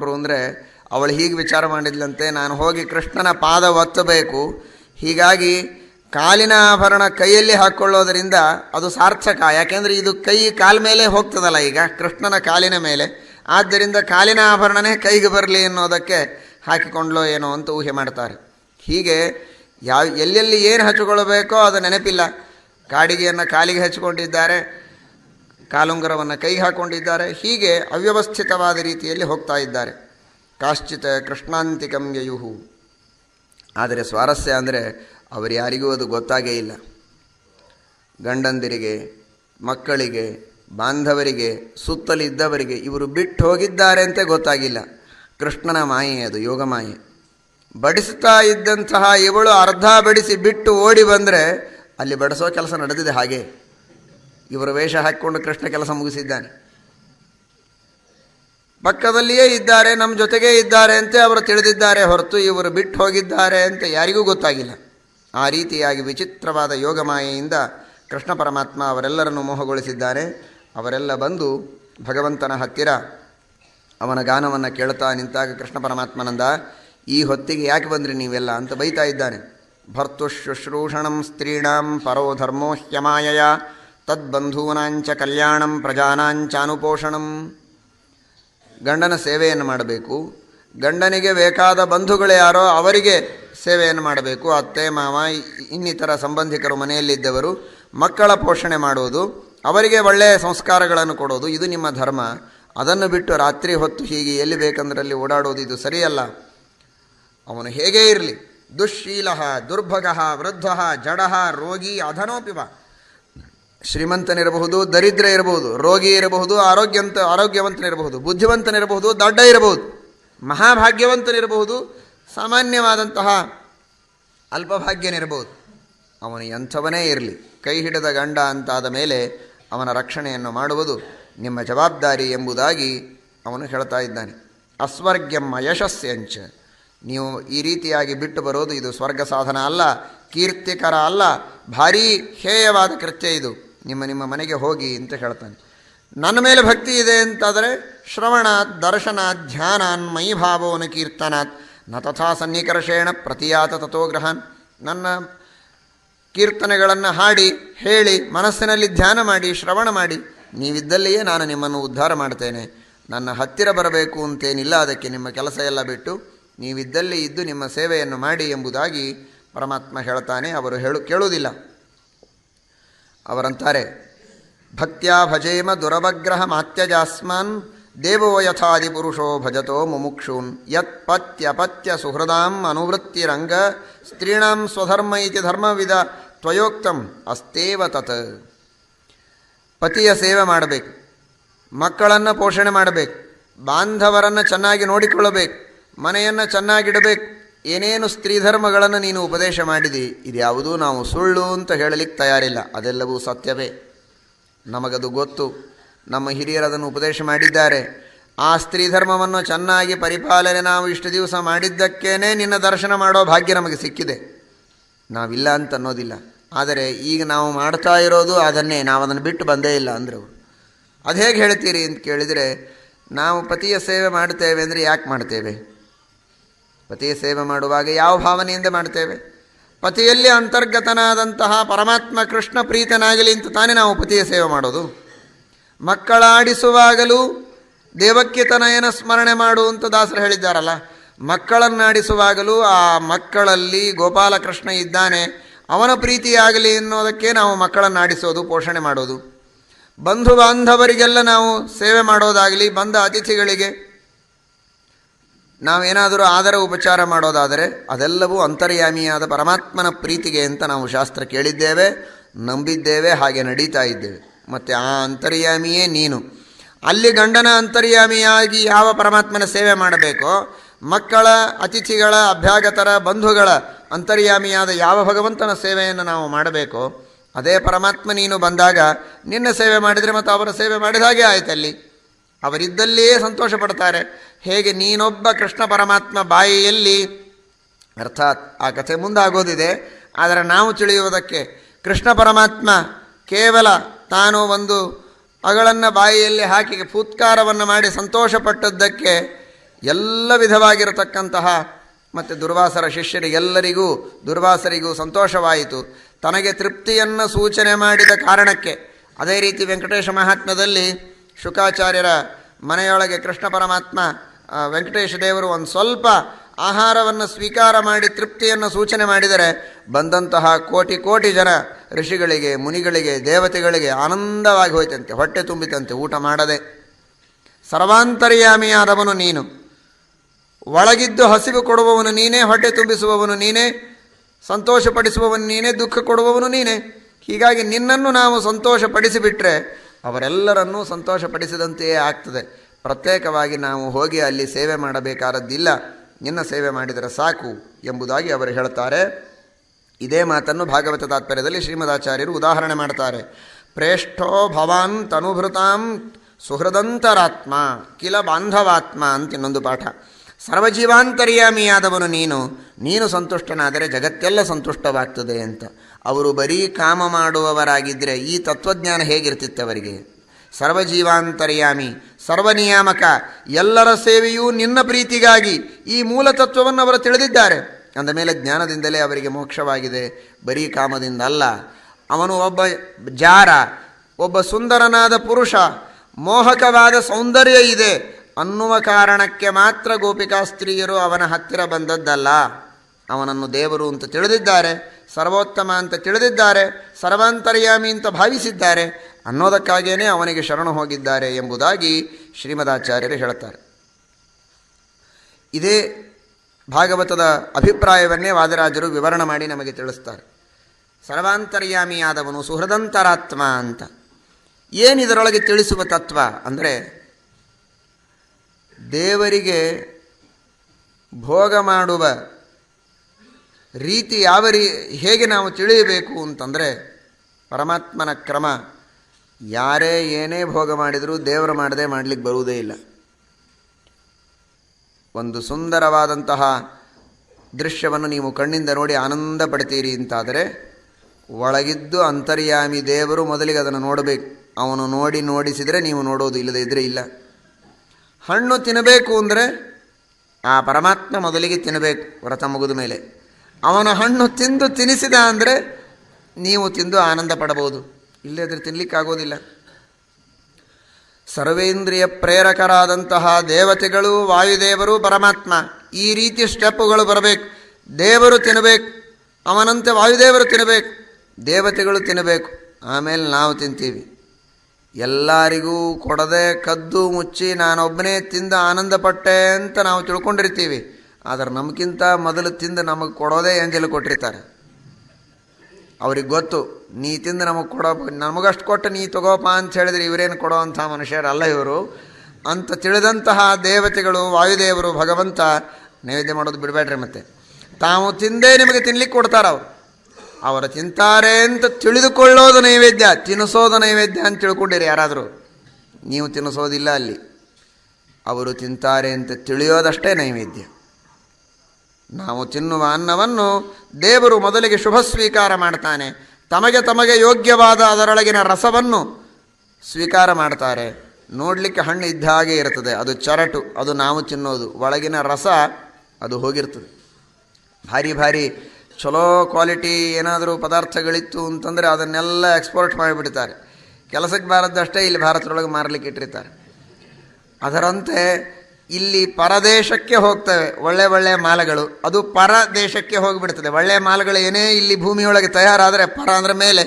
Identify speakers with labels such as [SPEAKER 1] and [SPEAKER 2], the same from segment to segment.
[SPEAKER 1] ಅಂದರೆ ಅವಳು ಹೀಗೆ ವಿಚಾರ ಮಾಡಿದ್ಲಂತೆ, ನಾನು ಹೋಗಿ ಕೃಷ್ಣನ ಪಾದ ಒತ್ತಬೇಕು. ಹೀಗಾಗಿ ಕಾಲಿನ ಆಭರಣ ಕೈಯಲ್ಲಿ ಹಾಕ್ಕೊಳ್ಳೋದರಿಂದ ಅದು ಸಾರ್ಥಕ. ಯಾಕೆಂದರೆ ಇದು ಕೈ ಕಾಲ ಮೇಲೆ ಹೋಗ್ತದಲ್ಲ ಈಗ, ಕೃಷ್ಣನ ಕಾಲಿನ ಮೇಲೆ. ಆದ್ದರಿಂದ ಕಾಲಿನ ಆಭರಣನೇ ಕೈಗೆ ಬರಲಿ ಅನ್ನೋದಕ್ಕೆ ಹಾಕಿಕೊಂಡ್ಲೋ ಏನೋ ಅಂತ ಊಹೆ ಮಾಡ್ತಾರೆ. ಹೀಗೆ ಯಾವ, ಎಲ್ಲೆಲ್ಲಿ ಏನು ಹಚ್ಚಿಕೊಳ್ಳಬೇಕೋ ಅದು ನೆನಪಿಲ್ಲ. ಕಾಡಿಗೆಯನ್ನು ಕಾಲಿಗೆ ಹಚ್ಚಿಕೊಂಡಿದ್ದಾರೆ. ಕಾಲುಂಗರವನ್ನು ಕೈ ಹಾಕೊಂಡಿದ್ದಾರೆ, ಹೀಗೆ ಅವ್ಯವಸ್ಥಿತವಾದ ರೀತಿಯಲ್ಲಿ ಹೋಗ್ತಾ ಇದ್ದಾರೆ. ಕಾಶ್ಚಿತ ಕೃಷ್ಣಾಂತಿಕಂ ಯಯುಹು. ಆದರೆ ಸ್ವಾರಸ್ಯ ಅಂದರೆ ಅವರು ಯಾರಿಗೂ ಅದು ಗೊತ್ತಾಗೇ ಇಲ್ಲ. ಗಂಡಂದಿರಿಗೆ, ಮಕ್ಕಳಿಗೆ, ಬಾಂಧವರಿಗೆ, ಸುತ್ತಲಿದ್ದವರಿಗೆ ಇವರು ಬಿಟ್ಟು ಹೋಗಿದ್ದಾರೆ ಅಂತ ಗೊತ್ತಾಗಿಲ್ಲ. ಕೃಷ್ಣನ ಮಾಯೆ ಅದು, ಯೋಗ ಮಾಯೆ. ಬಡಿಸ್ತಾ ಇದ್ದಂತಹ ಇವಳು ಅರ್ಧ ಬಡಿಸಿ ಬಿಟ್ಟು ಓಡಿ ಬಂದರೆ ಅಲ್ಲಿ ಬಡಿಸೋ ಕೆಲಸ ನಡೆದಿದೆ ಹಾಗೆ. ಇವರ ವೇಷ ಹಾಕಿಕೊಂಡು ಕೃಷ್ಣ ಕೆಲಸ ಮುಗಿಸಿದ್ದಾನೆ. ಪಕ್ಕದಲ್ಲಿಯೇ ಇದ್ದಾರೆ, ನಮ್ಮ ಜೊತೆಗೇ ಇದ್ದಾರೆ ಅಂತ ಅವರು ತಿಳಿದಿದ್ದಾರೆ ಹೊರತು ಇವರು ಬಿಟ್ಟು ಹೋಗಿದ್ದಾರೆ ಅಂತ ಯಾರಿಗೂ ಗೊತ್ತಾಗಿಲ್ಲ. ಆ ರೀತಿಯಾಗಿ ವಿಚಿತ್ರವಾದ ಯೋಗಮಾಯೆಯಿಂದ ಕೃಷ್ಣ ಪರಮಾತ್ಮ ಅವರೆಲ್ಲರನ್ನು ಮೋಹಗೊಳಿಸಿದ್ದಾರೆ. ಅವರೆಲ್ಲ ಬಂದು ಭಗವಂತನ ಹತ್ತಿರ ಅವನ ಗಾನವನ್ನು ಕೇಳ್ತಾ ನಿಂತಾಗ ಕೃಷ್ಣ ಪರಮಾತ್ಮನಂದ, ಈ ಹೊತ್ತಿಗೆ ಯಾಕೆ ಬಂದ್ರಿ ನೀವೆಲ್ಲ? ಅಂತ ಬೈತಾ ಇದ್ದಾನೆ. ಭರ್ತು ಶುಶ್ರೂಷಣಂ ಸ್ತ್ರೀಣಾಂ ಪರೋ ತದ್ಬಂಧೂನಾಂಚ ಕಲ್ಯಾಣಂ, ಪ್ರಜಾನಾಂಚಾನುಪೋಷಣಂ. ಗಂಡನ ಸೇವೆಯನ್ನು ಮಾಡಬೇಕು. ಗಂಡನಿಗೆ ಬೇಕಾದ ಬಂಧುಗಳು ಯಾರೋ ಅವರಿಗೆ ಸೇವೆಯನ್ನು ಮಾಡಬೇಕು. ಅತ್ತೆ, ಮಾವ, ಇನ್ನಿತರ ಸಂಬಂಧಿಕರು ಮನೆಯಲ್ಲಿದ್ದವರು ಮಕ್ಕಳ ಪೋಷಣೆ ಮಾಡುವುದು, ಅವರಿಗೆ ಒಳ್ಳೆಯ ಸಂಸ್ಕಾರಗಳನ್ನು ಕೊಡೋದು, ಇದು ನಿಮ್ಮ ಧರ್ಮ. ಅದನ್ನು ಬಿಟ್ಟು ರಾತ್ರಿ ಹೊತ್ತು ಹೀಗೆ ಎಲ್ಲಿ ಬೇಕಂದ್ರಲ್ಲಿ ಓಡಾಡೋದು, ಇದು ಸರಿಯಲ್ಲ. ಅವನು ಹೇಗೇ ಇರಲಿ. ದುಶ್ಶೀಲ, ದುರ್ಭಗ, ವೃದ್ಧ, ಜಡ, ರೋಗಿ, ಅಧನೋಪಿವ. ಶ್ರೀಮಂತನಿರಬಹುದು, ದರಿದ್ರ ಇರಬಹುದು, ರೋಗಿ ಇರಬಹುದು ಆರೋಗ್ಯಂತ ಆರೋಗ್ಯವಂತನಿರಬಹುದು, ಬುದ್ಧಿವಂತನಿರಬಹುದು, ದಡ್ಡ ಇರಬಹುದು, ಮಹಾಭಾಗ್ಯವಂತನಿರಬಹುದು, ಸಾಮಾನ್ಯವಾದಂತಹ ಅಲ್ಪಭಾಗ್ಯನಿರಬಹುದು. ಅವನು ಎಂಥವನೇ ಇರಲಿ, ಕೈ ಹಿಡಿದ ಗಂಡ ಅಂತಾದ ಮೇಲೆ ಅವನ ರಕ್ಷಣೆಯನ್ನು ಮಾಡುವುದು ನಿಮ್ಮ ಜವಾಬ್ದಾರಿ ಎಂಬುದಾಗಿ ಅವನು ಹೇಳ್ತಾ ಇದ್ದಾನೆ. ಅಸ್ವರ್ಗ್ಯಮ್ಮ ಯಶಸ್ಸೆಂಚ ನೀವು ಈ ರೀತಿಯಾಗಿ ಬಿಟ್ಟು ಬರೋದು ಇದು ಸ್ವರ್ಗ ಸಾಧನ ಅಲ್ಲ, ಕೀರ್ತಿಕರ ಅಲ್ಲ, ಭಾರೀ ಹೇಯವಾದ ಕೃತ್ಯ ಇದು. ನಿಮ್ಮ ನಿಮ್ಮ ಮನೆಗೆ ಹೋಗಿ ಅಂತ ಹೇಳ್ತಾನೆ. ನನ್ನ ಮೇಲೆ ಭಕ್ತಿ ಇದೆ ಅಂತಾದರೆ ಶ್ರವಣಾತ್ ದರ್ಶನಾತ್ ಧ್ಯಾನಾನ್ ಮೈ ಭಾವೋನ ಕೀರ್ತನಾತ್. ನ ತಥಾ ಸನ್ನಿಕರ್ಷೇಣ ಪ್ರತಿಯಾತ ತಥೋ ಗ್ರಹಾನ್ ನನ್ನ ಕೀರ್ತನೆಗಳನ್ನು ಹಾಡಿ, ಹೇಳಿ, ಮನಸ್ಸಿನಲ್ಲಿ ಧ್ಯಾನ ಮಾಡಿ, ಶ್ರವಣ ಮಾಡಿ, ನೀವಿದ್ದಲ್ಲಿಯೇ ನಾನು ನಿಮ್ಮನ್ನು ಉದ್ಧಾರ ಮಾಡ್ತೇನೆ. ನನ್ನ ಹತ್ತಿರ ಬರಬೇಕು ಅಂತೇನಿಲ್ಲ, ಅದಕ್ಕೆ ನಿಮ್ಮ ಕೆಲಸ ಎಲ್ಲ ಬಿಟ್ಟು, ನೀವಿದ್ದಲ್ಲಿ ಇದ್ದು ನಿಮ್ಮ ಸೇವೆಯನ್ನು ಮಾಡಿ ಎಂಬುದಾಗಿ ಪರಮಾತ್ಮ ಹೇಳ್ತಾನೆ, ಅವರು ಹೇಳು, ಕೇಳುವುದಿಲ್ಲ. ಅವರಂತಾರೆ, ಭಕ್ತ್ಯಾ ಭಜೇಮ ದುರವಗ್ರಹ ಮಾತ್ಯಜಾಸ್ಮಾನ್ ದೇವೋ ಯಥಾದಿ ಪುರುಷೋ ಭಜತೋ ಮುಮುಕ್ಷೂನ್, ಯತ್ ಪತ್ಯಪತ್ಯ ಸುಹೃದಾಂ ಅನುವೃತ್ತಿರಂಗ, ಸ್ತ್ರೀಣಾಂ ಸ್ವಧರ್ಮ ಇತಿ ಧರ್ಮವಿದ ತ್ವಯೋಕ್ತಂ ಅಸ್ತೇವ ತತ್. ಪತಿಯ ಸೇವೆ ಮಾಡಬೇಕು, ಮಕ್ಕಳನ್ನು ಪೋಷಣೆ ಮಾಡಬೇಕು, ಬಾಂಧವರನ್ನು ಚೆನ್ನಾಗಿ ನೋಡಿಕೊಳ್ಳಬೇಕು, ಮನೆಯನ್ನು ಚೆನ್ನಾಗಿಡಬೇಕು ಏನೇನು ಸ್ತ್ರೀಧರ್ಮಗಳನ್ನು ನೀನು ಉಪದೇಶ ಮಾಡಿದಿ, ಇದ್ಯಾವುದೂ ನಾವು ಸುಳ್ಳು ಅಂತ ಹೇಳಲಿಕ್ಕೆ ತಯಾರಿಲ್ಲ. ಅದೆಲ್ಲವೂ ಸತ್ಯವೇ. ನಮಗದು ಗೊತ್ತು. ನಮ್ಮ ಹಿರಿಯರು ಅದನ್ನು ಉಪದೇಶ ಮಾಡಿದ್ದಾರೆ. ಆ ಸ್ತ್ರೀಧರ್ಮವನ್ನು ಚೆನ್ನಾಗಿ ಪರಿಪಾಲನೆ ನಾವು ಇಷ್ಟು ದಿವಸ ಮಾಡಿದ್ದಕ್ಕೇನೆ ನಿನ್ನ ದರ್ಶನ ಮಾಡೋ ಭಾಗ್ಯ ನಮಗೆ ಸಿಕ್ಕಿದೆ. ನಾವಿಲ್ಲ ಅಂತ ಅನ್ನೋದಿಲ್ಲ. ಆದರೆ ಈಗ ನಾವು ಮಾಡ್ತಾ ಇರೋದು ಅದನ್ನೇ. ನಾವು ಅದನ್ನು ಬಿಟ್ಟು ಬಂದೇ ಇಲ್ಲ ಅಂದರು. ಅದು ಹೇಗೆ ಹೇಳ್ತೀರಿ ಅಂತ ಕೇಳಿದರೆ, ನಾವು ಪತಿಯ ಸೇವೆ ಮಾಡ್ತೇವೆ ಅಂದರೆ ಯಾಕೆ ಮಾಡ್ತೇವೆ? ಪತಿಯ ಸೇವೆ ಮಾಡುವಾಗ ಯಾವ ಭಾವನೆಯಿಂದ ಮಾಡ್ತೇವೆ ಪತಿಯಲ್ಲಿ ಅಂತರ್ಗತನಾದಂತಹ ಪರಮಾತ್ಮ ಕೃಷ್ಣ ಪ್ರೀತನಾಗಲಿ ಅಂತ ತಾನೇ ನಾವು ಪತಿಯ ಸೇವೆ ಮಾಡೋದು. ಮಕ್ಕಳಾಡಿಸುವಾಗಲೂ ದೇವಕ್ಯತನಯನ ಸ್ಮರಣೆ ಮಾಡು ಅಂತ ದಾಸರು ಹೇಳಿದ್ದಾರಲ್ಲ, ಮಕ್ಕಳನ್ನಾಡಿಸುವಾಗಲೂ ಆ ಮಕ್ಕಳಲ್ಲಿ ಗೋಪಾಲಕೃಷ್ಣ ಇದ್ದಾನೆ, ಅವನ ಪ್ರೀತಿಯಾಗಲಿ ಅನ್ನೋದಕ್ಕೆ ನಾವು ಮಕ್ಕಳನ್ನಾಡಿಸೋದು, ಪೋಷಣೆ ಮಾಡೋದು. ಬಂಧು ಬಾಂಧವರಿಗೆಲ್ಲ ನಾವು ಸೇವೆ ಮಾಡೋದಾಗಲಿ, ಬಂದ ಅತಿಥಿಗಳಿಗೆ ನಾವೇನಾದರೂ ಆದರ ಉಪಚಾರ ಮಾಡೋದಾದರೆ ಅದೆಲ್ಲವೂ ಅಂತರ್ಯಾಮಿಯಾದ ಪರಮಾತ್ಮನ ಪ್ರೀತಿಗೆ ಅಂತ ನಾವು ಶಾಸ್ತ್ರ ಕೇಳಿದ್ದೇವೆ, ನಂಬಿದ್ದೇವೆ, ಹಾಗೆ ನಡೀತಾ ಇದ್ದೇವೆ. ಮತ್ತು ಆ ಅಂತರ್ಯಾಮಿಯೇ ನೀನು. ಅಲ್ಲಿ ಗಂಡನ ಅಂತರ್ಯಾಮಿಯಾಗಿ ಯಾವ ಪರಮಾತ್ಮನ ಸೇವೆ ಮಾಡಬೇಕೋ, ಮಕ್ಕಳ, ಅತಿಥಿಗಳ, ಅಭ್ಯಾಗತರ, ಬಂಧುಗಳ ಅಂತರ್ಯಾಮಿಯಾದ ಯಾವ ಭಗವಂತನ ಸೇವೆಯನ್ನು ನಾವು ಮಾಡಬೇಕೋ, ಅದೇ ಪರಮಾತ್ಮ ನೀನು ಬಂದಾಗ ನಿನ್ನ ಸೇವೆ ಮಾಡಿದರೆ ಮತ್ತು ಅವರ ಸೇವೆ ಮಾಡಿದ ಹಾಗೆ ಆಯ್ತಲ್ಲಿ. ಅವರಿದ್ದಲ್ಲಿಯೇ ಸಂತೋಷ ಪಡ್ತಾರೆ ಹೇಗೆ ನೀನೊಬ್ಬ ಕೃಷ್ಣ ಪರಮಾತ್ಮ ಬಾಯಿಯಲ್ಲಿ, ಅರ್ಥಾತ್ ಆ ಕಥೆ ಮುಂದಾಗೋದಿದೆ, ಆದರೆ ನಾವು ತಿಳಿಯುವುದಕ್ಕೆ ಕೃಷ್ಣ ಪರಮಾತ್ಮ ಕೇವಲ ತಾನು ಒಂದು ಅಗಳನ್ನು ಬಾಯಿಯಲ್ಲಿ ಹಾಕಿ ಫೂತ್ಕಾರವನ್ನು ಮಾಡಿ ಸಂತೋಷಪಟ್ಟದ್ದಕ್ಕೆ ಎಲ್ಲ ವಿಧವಾಗಿರತಕ್ಕಂತಹ ಮತ್ತು ದುರ್ವಾಸರ ಶಿಷ್ಯರಿಗೆಲ್ಲರಿಗೂ, ದುರ್ವಾಸರಿಗೂ ಸಂತೋಷವಾಯಿತು. ತನಗೆ ತೃಪ್ತಿಯನ್ನು ಸೂಚನೆ ಮಾಡಿದ ಕಾರಣಕ್ಕೆ, ಅದೇ ರೀತಿ ವೆಂಕಟೇಶ ಮಹಾತ್ಮ್ಯದಲ್ಲಿ ಶುಕಾಚಾರ್ಯರ ಮನೆಯೊಳಗೆ ಕೃಷ್ಣ ಪರಮಾತ್ಮ ವೆಂಕಟೇಶ ದೇವರು ಒಂದು ಸ್ವಲ್ಪ ಆಹಾರವನ್ನು ಸ್ವೀಕಾರ ಮಾಡಿ ತೃಪ್ತಿಯನ್ನು ಸೂಚನೆ ಮಾಡಿದರೆ ಬಂದಂತಹ ಕೋಟಿ ಕೋಟಿ ಜನ ಋಷಿಗಳಿಗೆ, ಮುನಿಗಳಿಗೆ, ದೇವತೆಗಳಿಗೆ ಆನಂದವಾಗಿ ಹೋಯ್ತಂತೆ, ಹೊಟ್ಟೆ ತುಂಬಿತಂತೆ, ಊಟ ಮಾಡದೆ. ಸರ್ವಾಂತರ್ಯಾಮಿಯಾದವನು ನೀನು. ಒಳಗಿದ್ದು ಹಸಿವು ಕೊಡುವವನು ನೀನೇ, ಹೊಟ್ಟೆ ತುಂಬಿಸುವವನು ನೀನೇ, ಸಂತೋಷಪಡಿಸುವವನು ನೀನೇ, ದುಃಖ ಕೊಡುವವನು ನೀನೇ. ಹೀಗಾಗಿ ನಿನ್ನನ್ನು ನಾವು ಸಂತೋಷಪಡಿಸಿಬಿಟ್ರೆ ಅವರೆಲ್ಲರನ್ನೂ ಸಂತೋಷಪಡಿಸಿದಂತೆಯೇ ಆಗ್ತದೆ. ಪ್ರತ್ಯೇಕವಾಗಿ ನಾವು ಹೋಗಿ ಅಲ್ಲಿ ಸೇವೆ ಮಾಡಬೇಕಾದದ್ದಿಲ್ಲ, ನಿನ್ನ ಸೇವೆ ಮಾಡಿದರೆ ಸಾಕು ಎಂಬುದಾಗಿ ಅವರು ಹೇಳ್ತಾರೆ ಇದೇ ಮಾತನ್ನು ಭಾಗವತ ತಾತ್ಪರ್ಯದಲ್ಲಿ ಶ್ರೀಮದಾಚಾರ್ಯರು ಉದಾಹರಣೆ ಮಾಡ್ತಾರೆ. ಪ್ರೇಷ್ಠೋ ಭವಾನ್ ತನುಭೃತಾಂ ಸುಹೃದಂತರಾತ್ಮ ಕಿಲ ಬಾಂಧವಾತ್ಮ ಅಂತ ಇನ್ನೊಂದು ಪಾಠ. ಸರ್ವಜೀವಾಂತರ್ಯಾಮಿಯಾದವನು ನೀನು ನೀನು ಸಂತುಷ್ಟನಾದರೆ ಜಗತ್ತೆಲ್ಲ ಸಂತುಷ್ಟವಾಗ್ತದೆ ಅಂತ. ಅವರು ಬರೀ ಕಾಮ ಮಾಡುವವರಾಗಿದ್ದರೆ ಈ ತತ್ವಜ್ಞಾನ ಹೇಗಿರ್ತಿತ್ತು ಅವರಿಗೆ? ಸರ್ವಜೀವಾಂತರ್ಯಾಮಿ, ಸರ್ವನಿಯಾಮಕ, ಎಲ್ಲರ ಸೇವೆಯೂ ನಿನ್ನ ಪ್ರೀತಿಗಾಗಿ ಈ ಮೂಲ ತತ್ವವನ್ನು ಅವರು ತಿಳಿದಿದ್ದಾರೆ. ಅಂದ ಮೇಲೆ ಜ್ಞಾನದಿಂದಲೇ ಅವರಿಗೆ ಮೋಕ್ಷವಾಗಿದೆ. ಬರೀ ಕಾಮದಿಂದ ಅಲ್ಲ, ಅವನು ಒಬ್ಬ ಜಾರ, ಒಬ್ಬ ಸುಂದರನಾದ ಪುರುಷ, ಮೋಹಕವಾದ ಸೌಂದರ್ಯ ಇದೆ ಅನ್ನುವ ಕಾರಣಕ್ಕೆ ಮಾತ್ರ ಗೋಪಿಕಾ ಸ್ತ್ರೀಯರು ಅವನ ಹತ್ತಿರ ಬಂದದ್ದಲ್ಲ. ಅವನನ್ನು ದೇವರು ಅಂತ ತಿಳಿದಿದ್ದಾರೆ. ಸರ್ವೋತ್ತಮ ಅಂತ ತಿಳಿದಿದ್ದಾರೆ, ಸರ್ವಾಂತರ್ಯಾಮಿ ಅಂತ ಭಾವಿಸಿದ್ದಾರೆ ಅನ್ನೋದಕ್ಕಾಗೇನೆ ಅವನಿಗೆ ಶರಣು ಹೋಗಿದ್ದಾರೆ ಎಂಬುದಾಗಿ ಶ್ರೀಮದಾಚಾರ್ಯರು ಹೇಳುತ್ತಾರೆ. ಇದೇ ಭಾಗವತದ ಅಭಿಪ್ರಾಯವನ್ನೇ ವಾದರಾಜರು ವಿವರಣೆ ಮಾಡಿ ನಮಗೆ ತಿಳಿಸ್ತಾರೆ. ಸರ್ವಾಂತರ್ಯಾಮಿಯಾದವನು ಸುಹೃದಂತರಾತ್ಮ ಅಂತ. ಏನಿದರೊಳಗೆ ತಿಳಿಸುವ ತತ್ವ ಅಂದರೆ ದೇವರಿಗೆ ಭೋಗ ಮಾಡುವ ರೀತಿ ಯಾವ ರೀ ಹೇಗೆ ನಾವು ತಿಳಿಯಬೇಕು ಅಂತಂದರೆ ಪರಮಾತ್ಮನ ಕ್ರಮ, ಯಾರೇ ಏನೇ ಭೋಗ ಮಾಡಿದರೂ ದೇವರು ಮಾಡದೆ ಮಾಡಲಿಕ್ಕೆ ಬರುವುದೇ ಇಲ್ಲ. ಒಂದು ಸುಂದರವಾದಂತಹ ದೃಶ್ಯವನ್ನು ನೀವು ಕಣ್ಣಿಂದ ನೋಡಿ ಆನಂದ ಪಡ್ತೀರಿ ಅಂತಾದರೆ, ಒಳಗಿದ್ದು ಅಂತರ್ಯಾಮಿ ದೇವರು ಮೊದಲಿಗೆ ಅದನ್ನು ನೋಡಬೇಕು. ಅವನು ನೋಡಿ ನೋಡಿಸಿದರೆ ನೀವು ನೋಡೋದು ಇಲ್ಲದೇ ಇದ್ದರೆ ಇಲ್ಲ. ಹಣ್ಣು ತಿನ್ನಬೇಕು ಅಂದರೆ ಆ ಪರಮಾತ್ಮ ಮೊದಲಿಗೆ ತಿನ್ನಬೇಕು, ವ್ರತ ಮುಗಿದ ಮೇಲೆ. ಅವನ ಹಣ್ಣು ತಿಂದು ತಿನಿಸಿದ ಅಂದರೆ ನೀವು ತಿಂದು ಆನಂದ ಪಡಬಹುದು. ಇಲ್ಲದ್ರೆ ತಿನ್ನಲಿಕ್ಕಾಗೋದಿಲ್ಲ ಸರ್ವೇಂದ್ರಿಯ ಪ್ರೇರಕರಾದಂತಹ ದೇವತೆಗಳು, ವಾಯುದೇವರು, ಪರಮಾತ್ಮ, ಈ ರೀತಿ ಸ್ಟೆಪ್ಪುಗಳು ಬರಬೇಕು. ದೇವರು ತಿನ್ನಬೇಕು ಅವನಂತೆ ವಾಯುದೇವರು ತಿನ್ನಬೇಕು ದೇವತೆಗಳು ತಿನ್ನಬೇಕು ಆಮೇಲೆ ನಾವು ತಿಂತೀವಿ. ಎಲ್ಲರಿಗೂ ಕೊಡದೆ ಕದ್ದು ಮುಚ್ಚಿ ನಾನೊಬ್ಬನೇ ತಿಂದು ಆನಂದಪಟ್ಟೆ ಅಂತ ನಾವು ತಿಳ್ಕೊಂಡಿರ್ತೀವಿ. ಆದರೆ ನಮಗಿಂತ ಮೊದಲು ತಿಂದು ನಮಗೆ ಕೊಡೋದೇ ಎಂಜಲು ಕೊಟ್ಟಿರ್ತಾರೆ. ಅವ್ರಿಗೆ ಗೊತ್ತು, ನೀ ತಿಂದು ನಮಗೆ ಕೊಡೋ, ನಮಗಷ್ಟು ಕೊಟ್ಟು ನೀ ತಗೋಪ ಅಂತ ಹೇಳಿದ್ರೆ ಇವರೇನು ಕೊಡೋ ಅಂಥ ಮನುಷ್ಯರಲ್ಲ ಇವರು. ಅಂತ ತಿಳಿದಂತಹ ದೇವತೆಗಳು, ವಾಯುದೇವರು, ಭಗವಂತ ನೈವೇದ್ಯ ಮಾಡೋದು ಬಿಡಬೇಡ್ರಿ ಮತ್ತೆ. ತಾವು ತಿಂದೇ ನಿಮಗೆ ತಿನ್ಲಿಕ್ಕೆ ಕೊಡ್ತಾರೆ ಅವರು. ಅವರು ತಿಂತಾರೆ ಅಂತ ತಿಳಿದುಕೊಳ್ಳೋದು ನೈವೇದ್ಯ, ತಿನ್ನಿಸೋದು ನೈವೇದ್ಯ ಅಂತ ತಿಳ್ಕೊಂಡಿರಿ ಯಾರಾದರೂ. ನೀವು ತಿನ್ನಿಸೋದಿಲ್ಲ ಅಲ್ಲಿ. ಅವರು ತಿಂತಾರೆ ಅಂತ ತಿಳಿಯೋದಷ್ಟೇ ನೈವೇದ್ಯ. ನಾವು ತಿನ್ನುವ ಅನ್ನವನ್ನು ದೇವರು ಮೊದಲಿಗೆ ಶುಭ ಸ್ವೀಕಾರ ಮಾಡ್ತಾನೆ. ತಮಗೆ ತಮಗೆ ಯೋಗ್ಯವಾದ ಅದರೊಳಗಿನ ರಸವನ್ನು ಸ್ವೀಕಾರ ಮಾಡ್ತಾರೆ. ನೋಡಲಿಕ್ಕೆ ಹಣ್ಣು ಇದ್ದ ಹಾಗೆ ಇರ್ತದೆ ಅದು ಚರಟು, ಅದು ನಾವು ತಿನ್ನೋದು. ಒಳಗಿನ ರಸ, ಅದು ಹೋಗಿರ್ತದೆ. ಭಾರಿ ಭಾರಿ ಚಲೋ ಕ್ವಾಲಿಟಿ ಏನಾದರೂ ಪದಾರ್ಥಗಳಿತ್ತು ಅಂತಂದರೆ ಅದನ್ನೆಲ್ಲ ಎಕ್ಸ್ಪೋರ್ಟ್ ಮಾಡಿಬಿಡ್ತಾರೆ. ಕೆಲಸಕ್ಕೆ ಬಾರದ್ದಷ್ಟೇ ಇಲ್ಲಿ ಭಾರತದೊಳಗೆ ಮಾರಲಿಕ್ಕೆ ಇಟ್ಟಿರ್ತಾರೆ. ಅದರಂತೆ ಇಲ್ಲಿ ಪರದೇಶಕ್ಕೆ ಹೋಗ್ತವೆ ಒಳ್ಳೆ ಒಳ್ಳೆ ಮಾಲಗಳು. ಅದು ಪರ ದೇಶಕ್ಕೆ ಹೋಗಿಬಿಡ್ತದೆ. ಒಳ್ಳೆಯ ಮಾಲಗಳು ಏನೇ ಇಲ್ಲಿ ಭೂಮಿಯೊಳಗೆ ತಯಾರಾದರೆ ಪರ ಅಂದರೆ ಮೇಲೆ.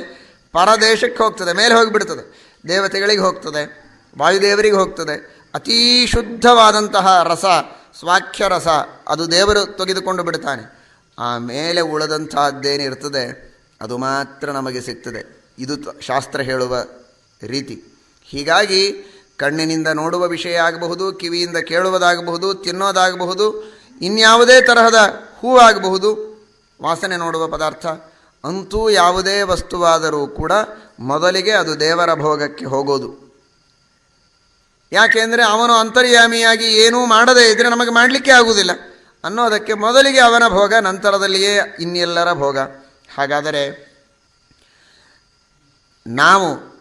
[SPEAKER 1] ಪರದೇಶಕ್ಕೆ ಹೋಗ್ತದೆ, ಮೇಲೆ ಹೋಗಿಬಿಡ್ತದೆ. ದೇವತೆಗಳಿಗೆ ಹೋಗ್ತದೆ, ವಾಯುದೇವರಿಗೆ ಹೋಗ್ತದೆ. ಅತೀ ಶುದ್ಧವಾದಂತಹ ರಸ, ಸ್ವಾಖ್ಯ ರಸ, ಅದು ದೇವರು ತೆಗೆದುಕೊಂಡು ಬಿಡ್ತಾನೆ. ಆ ಮೇಲೆ ಉಳಿದಂತಹದ್ದೇನಿರ್ತದೆ ಅದು ಮಾತ್ರ ನಮಗೆ ಸಿಗ್ತದೆ. ಇದು ಶಾಸ್ತ್ರ ಹೇಳುವ ರೀತಿ. ಹೀಗಾಗಿ ಕಣ್ಣಿನಿಂದ ನೋಡುವ ವಿಷಯ ಆಗಬಹುದು, ಕಿವಿಯಿಂದ ಕೇಳುವುದಾಗಬಹುದು, ತಿನ್ನೋದಾಗಬಹುದು, ಇನ್ಯಾವುದೇ ತರಹದ ಹೂವಾಗಬಹುದು ವಾಸನೆ ನೋಡುವ ಪದಾರ್ಥ, ಅಂತೂ ಯಾವುದೇ ವಸ್ತುವಾದರೂ ಕೂಡ ಮೊದಲಿಗೆ ಅದು ದೇವರ ಭೋಗಕ್ಕೆ ಹೋಗೋದು. ಯಾಕೆಂದರೆ ಅವನು ಅಂತರ್ಯಾಮಿಯಾಗಿ ಏನೂ ಮಾಡದೇ ಇದ್ದರೆ ನಮಗೆ ಮಾಡಲಿಕ್ಕೆ ಆಗುವುದಿಲ್ಲ. ಅನ್ನೋದಕ್ಕೆ ಮೊದಲಿಗೆ ಅವನ ಭೋಗ, ನಂತರದಲ್ಲಿಯೇ ಇನ್ನೆಲ್ಲರ ಭೋಗ. ಹಾಗಾದರೆ, ನಾವು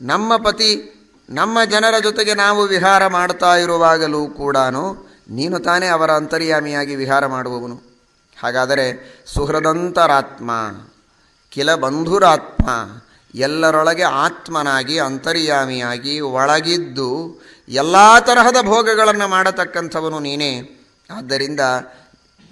[SPEAKER 1] ನಮ್ಮ ಪತಿ ನಮ್ಮ ಜನರ ಜೊತೆಗೆ ನಾವು ವಿಹಾರ ಮಾಡ್ತಾ ಇರುವಾಗಲೂ ಕೂಡ ನೀನು ತಾನೇ ಅವರ ಅಂತರ್ಯಾಮಿಯಾಗಿ ವಿಹಾರ ಮಾಡುವವನು. ಹಾಗಾದರೆ ಸುಹೃದಂತರಾತ್ಮ ಕಿಲ ಬಂಧುರಾತ್ಮ ಎಲ್ಲರೊಳಗೆ ಆತ್ಮನಾಗಿ, ಅಂತರ್ಯಾಮಿಯಾಗಿ ಒಳಗಿದ್ದು ಎಲ್ಲ ತರಹದ ಭೋಗಗಳನ್ನು ಮಾಡತಕ್ಕಂಥವನು ನೀನೇ. ಆದ್ದರಿಂದ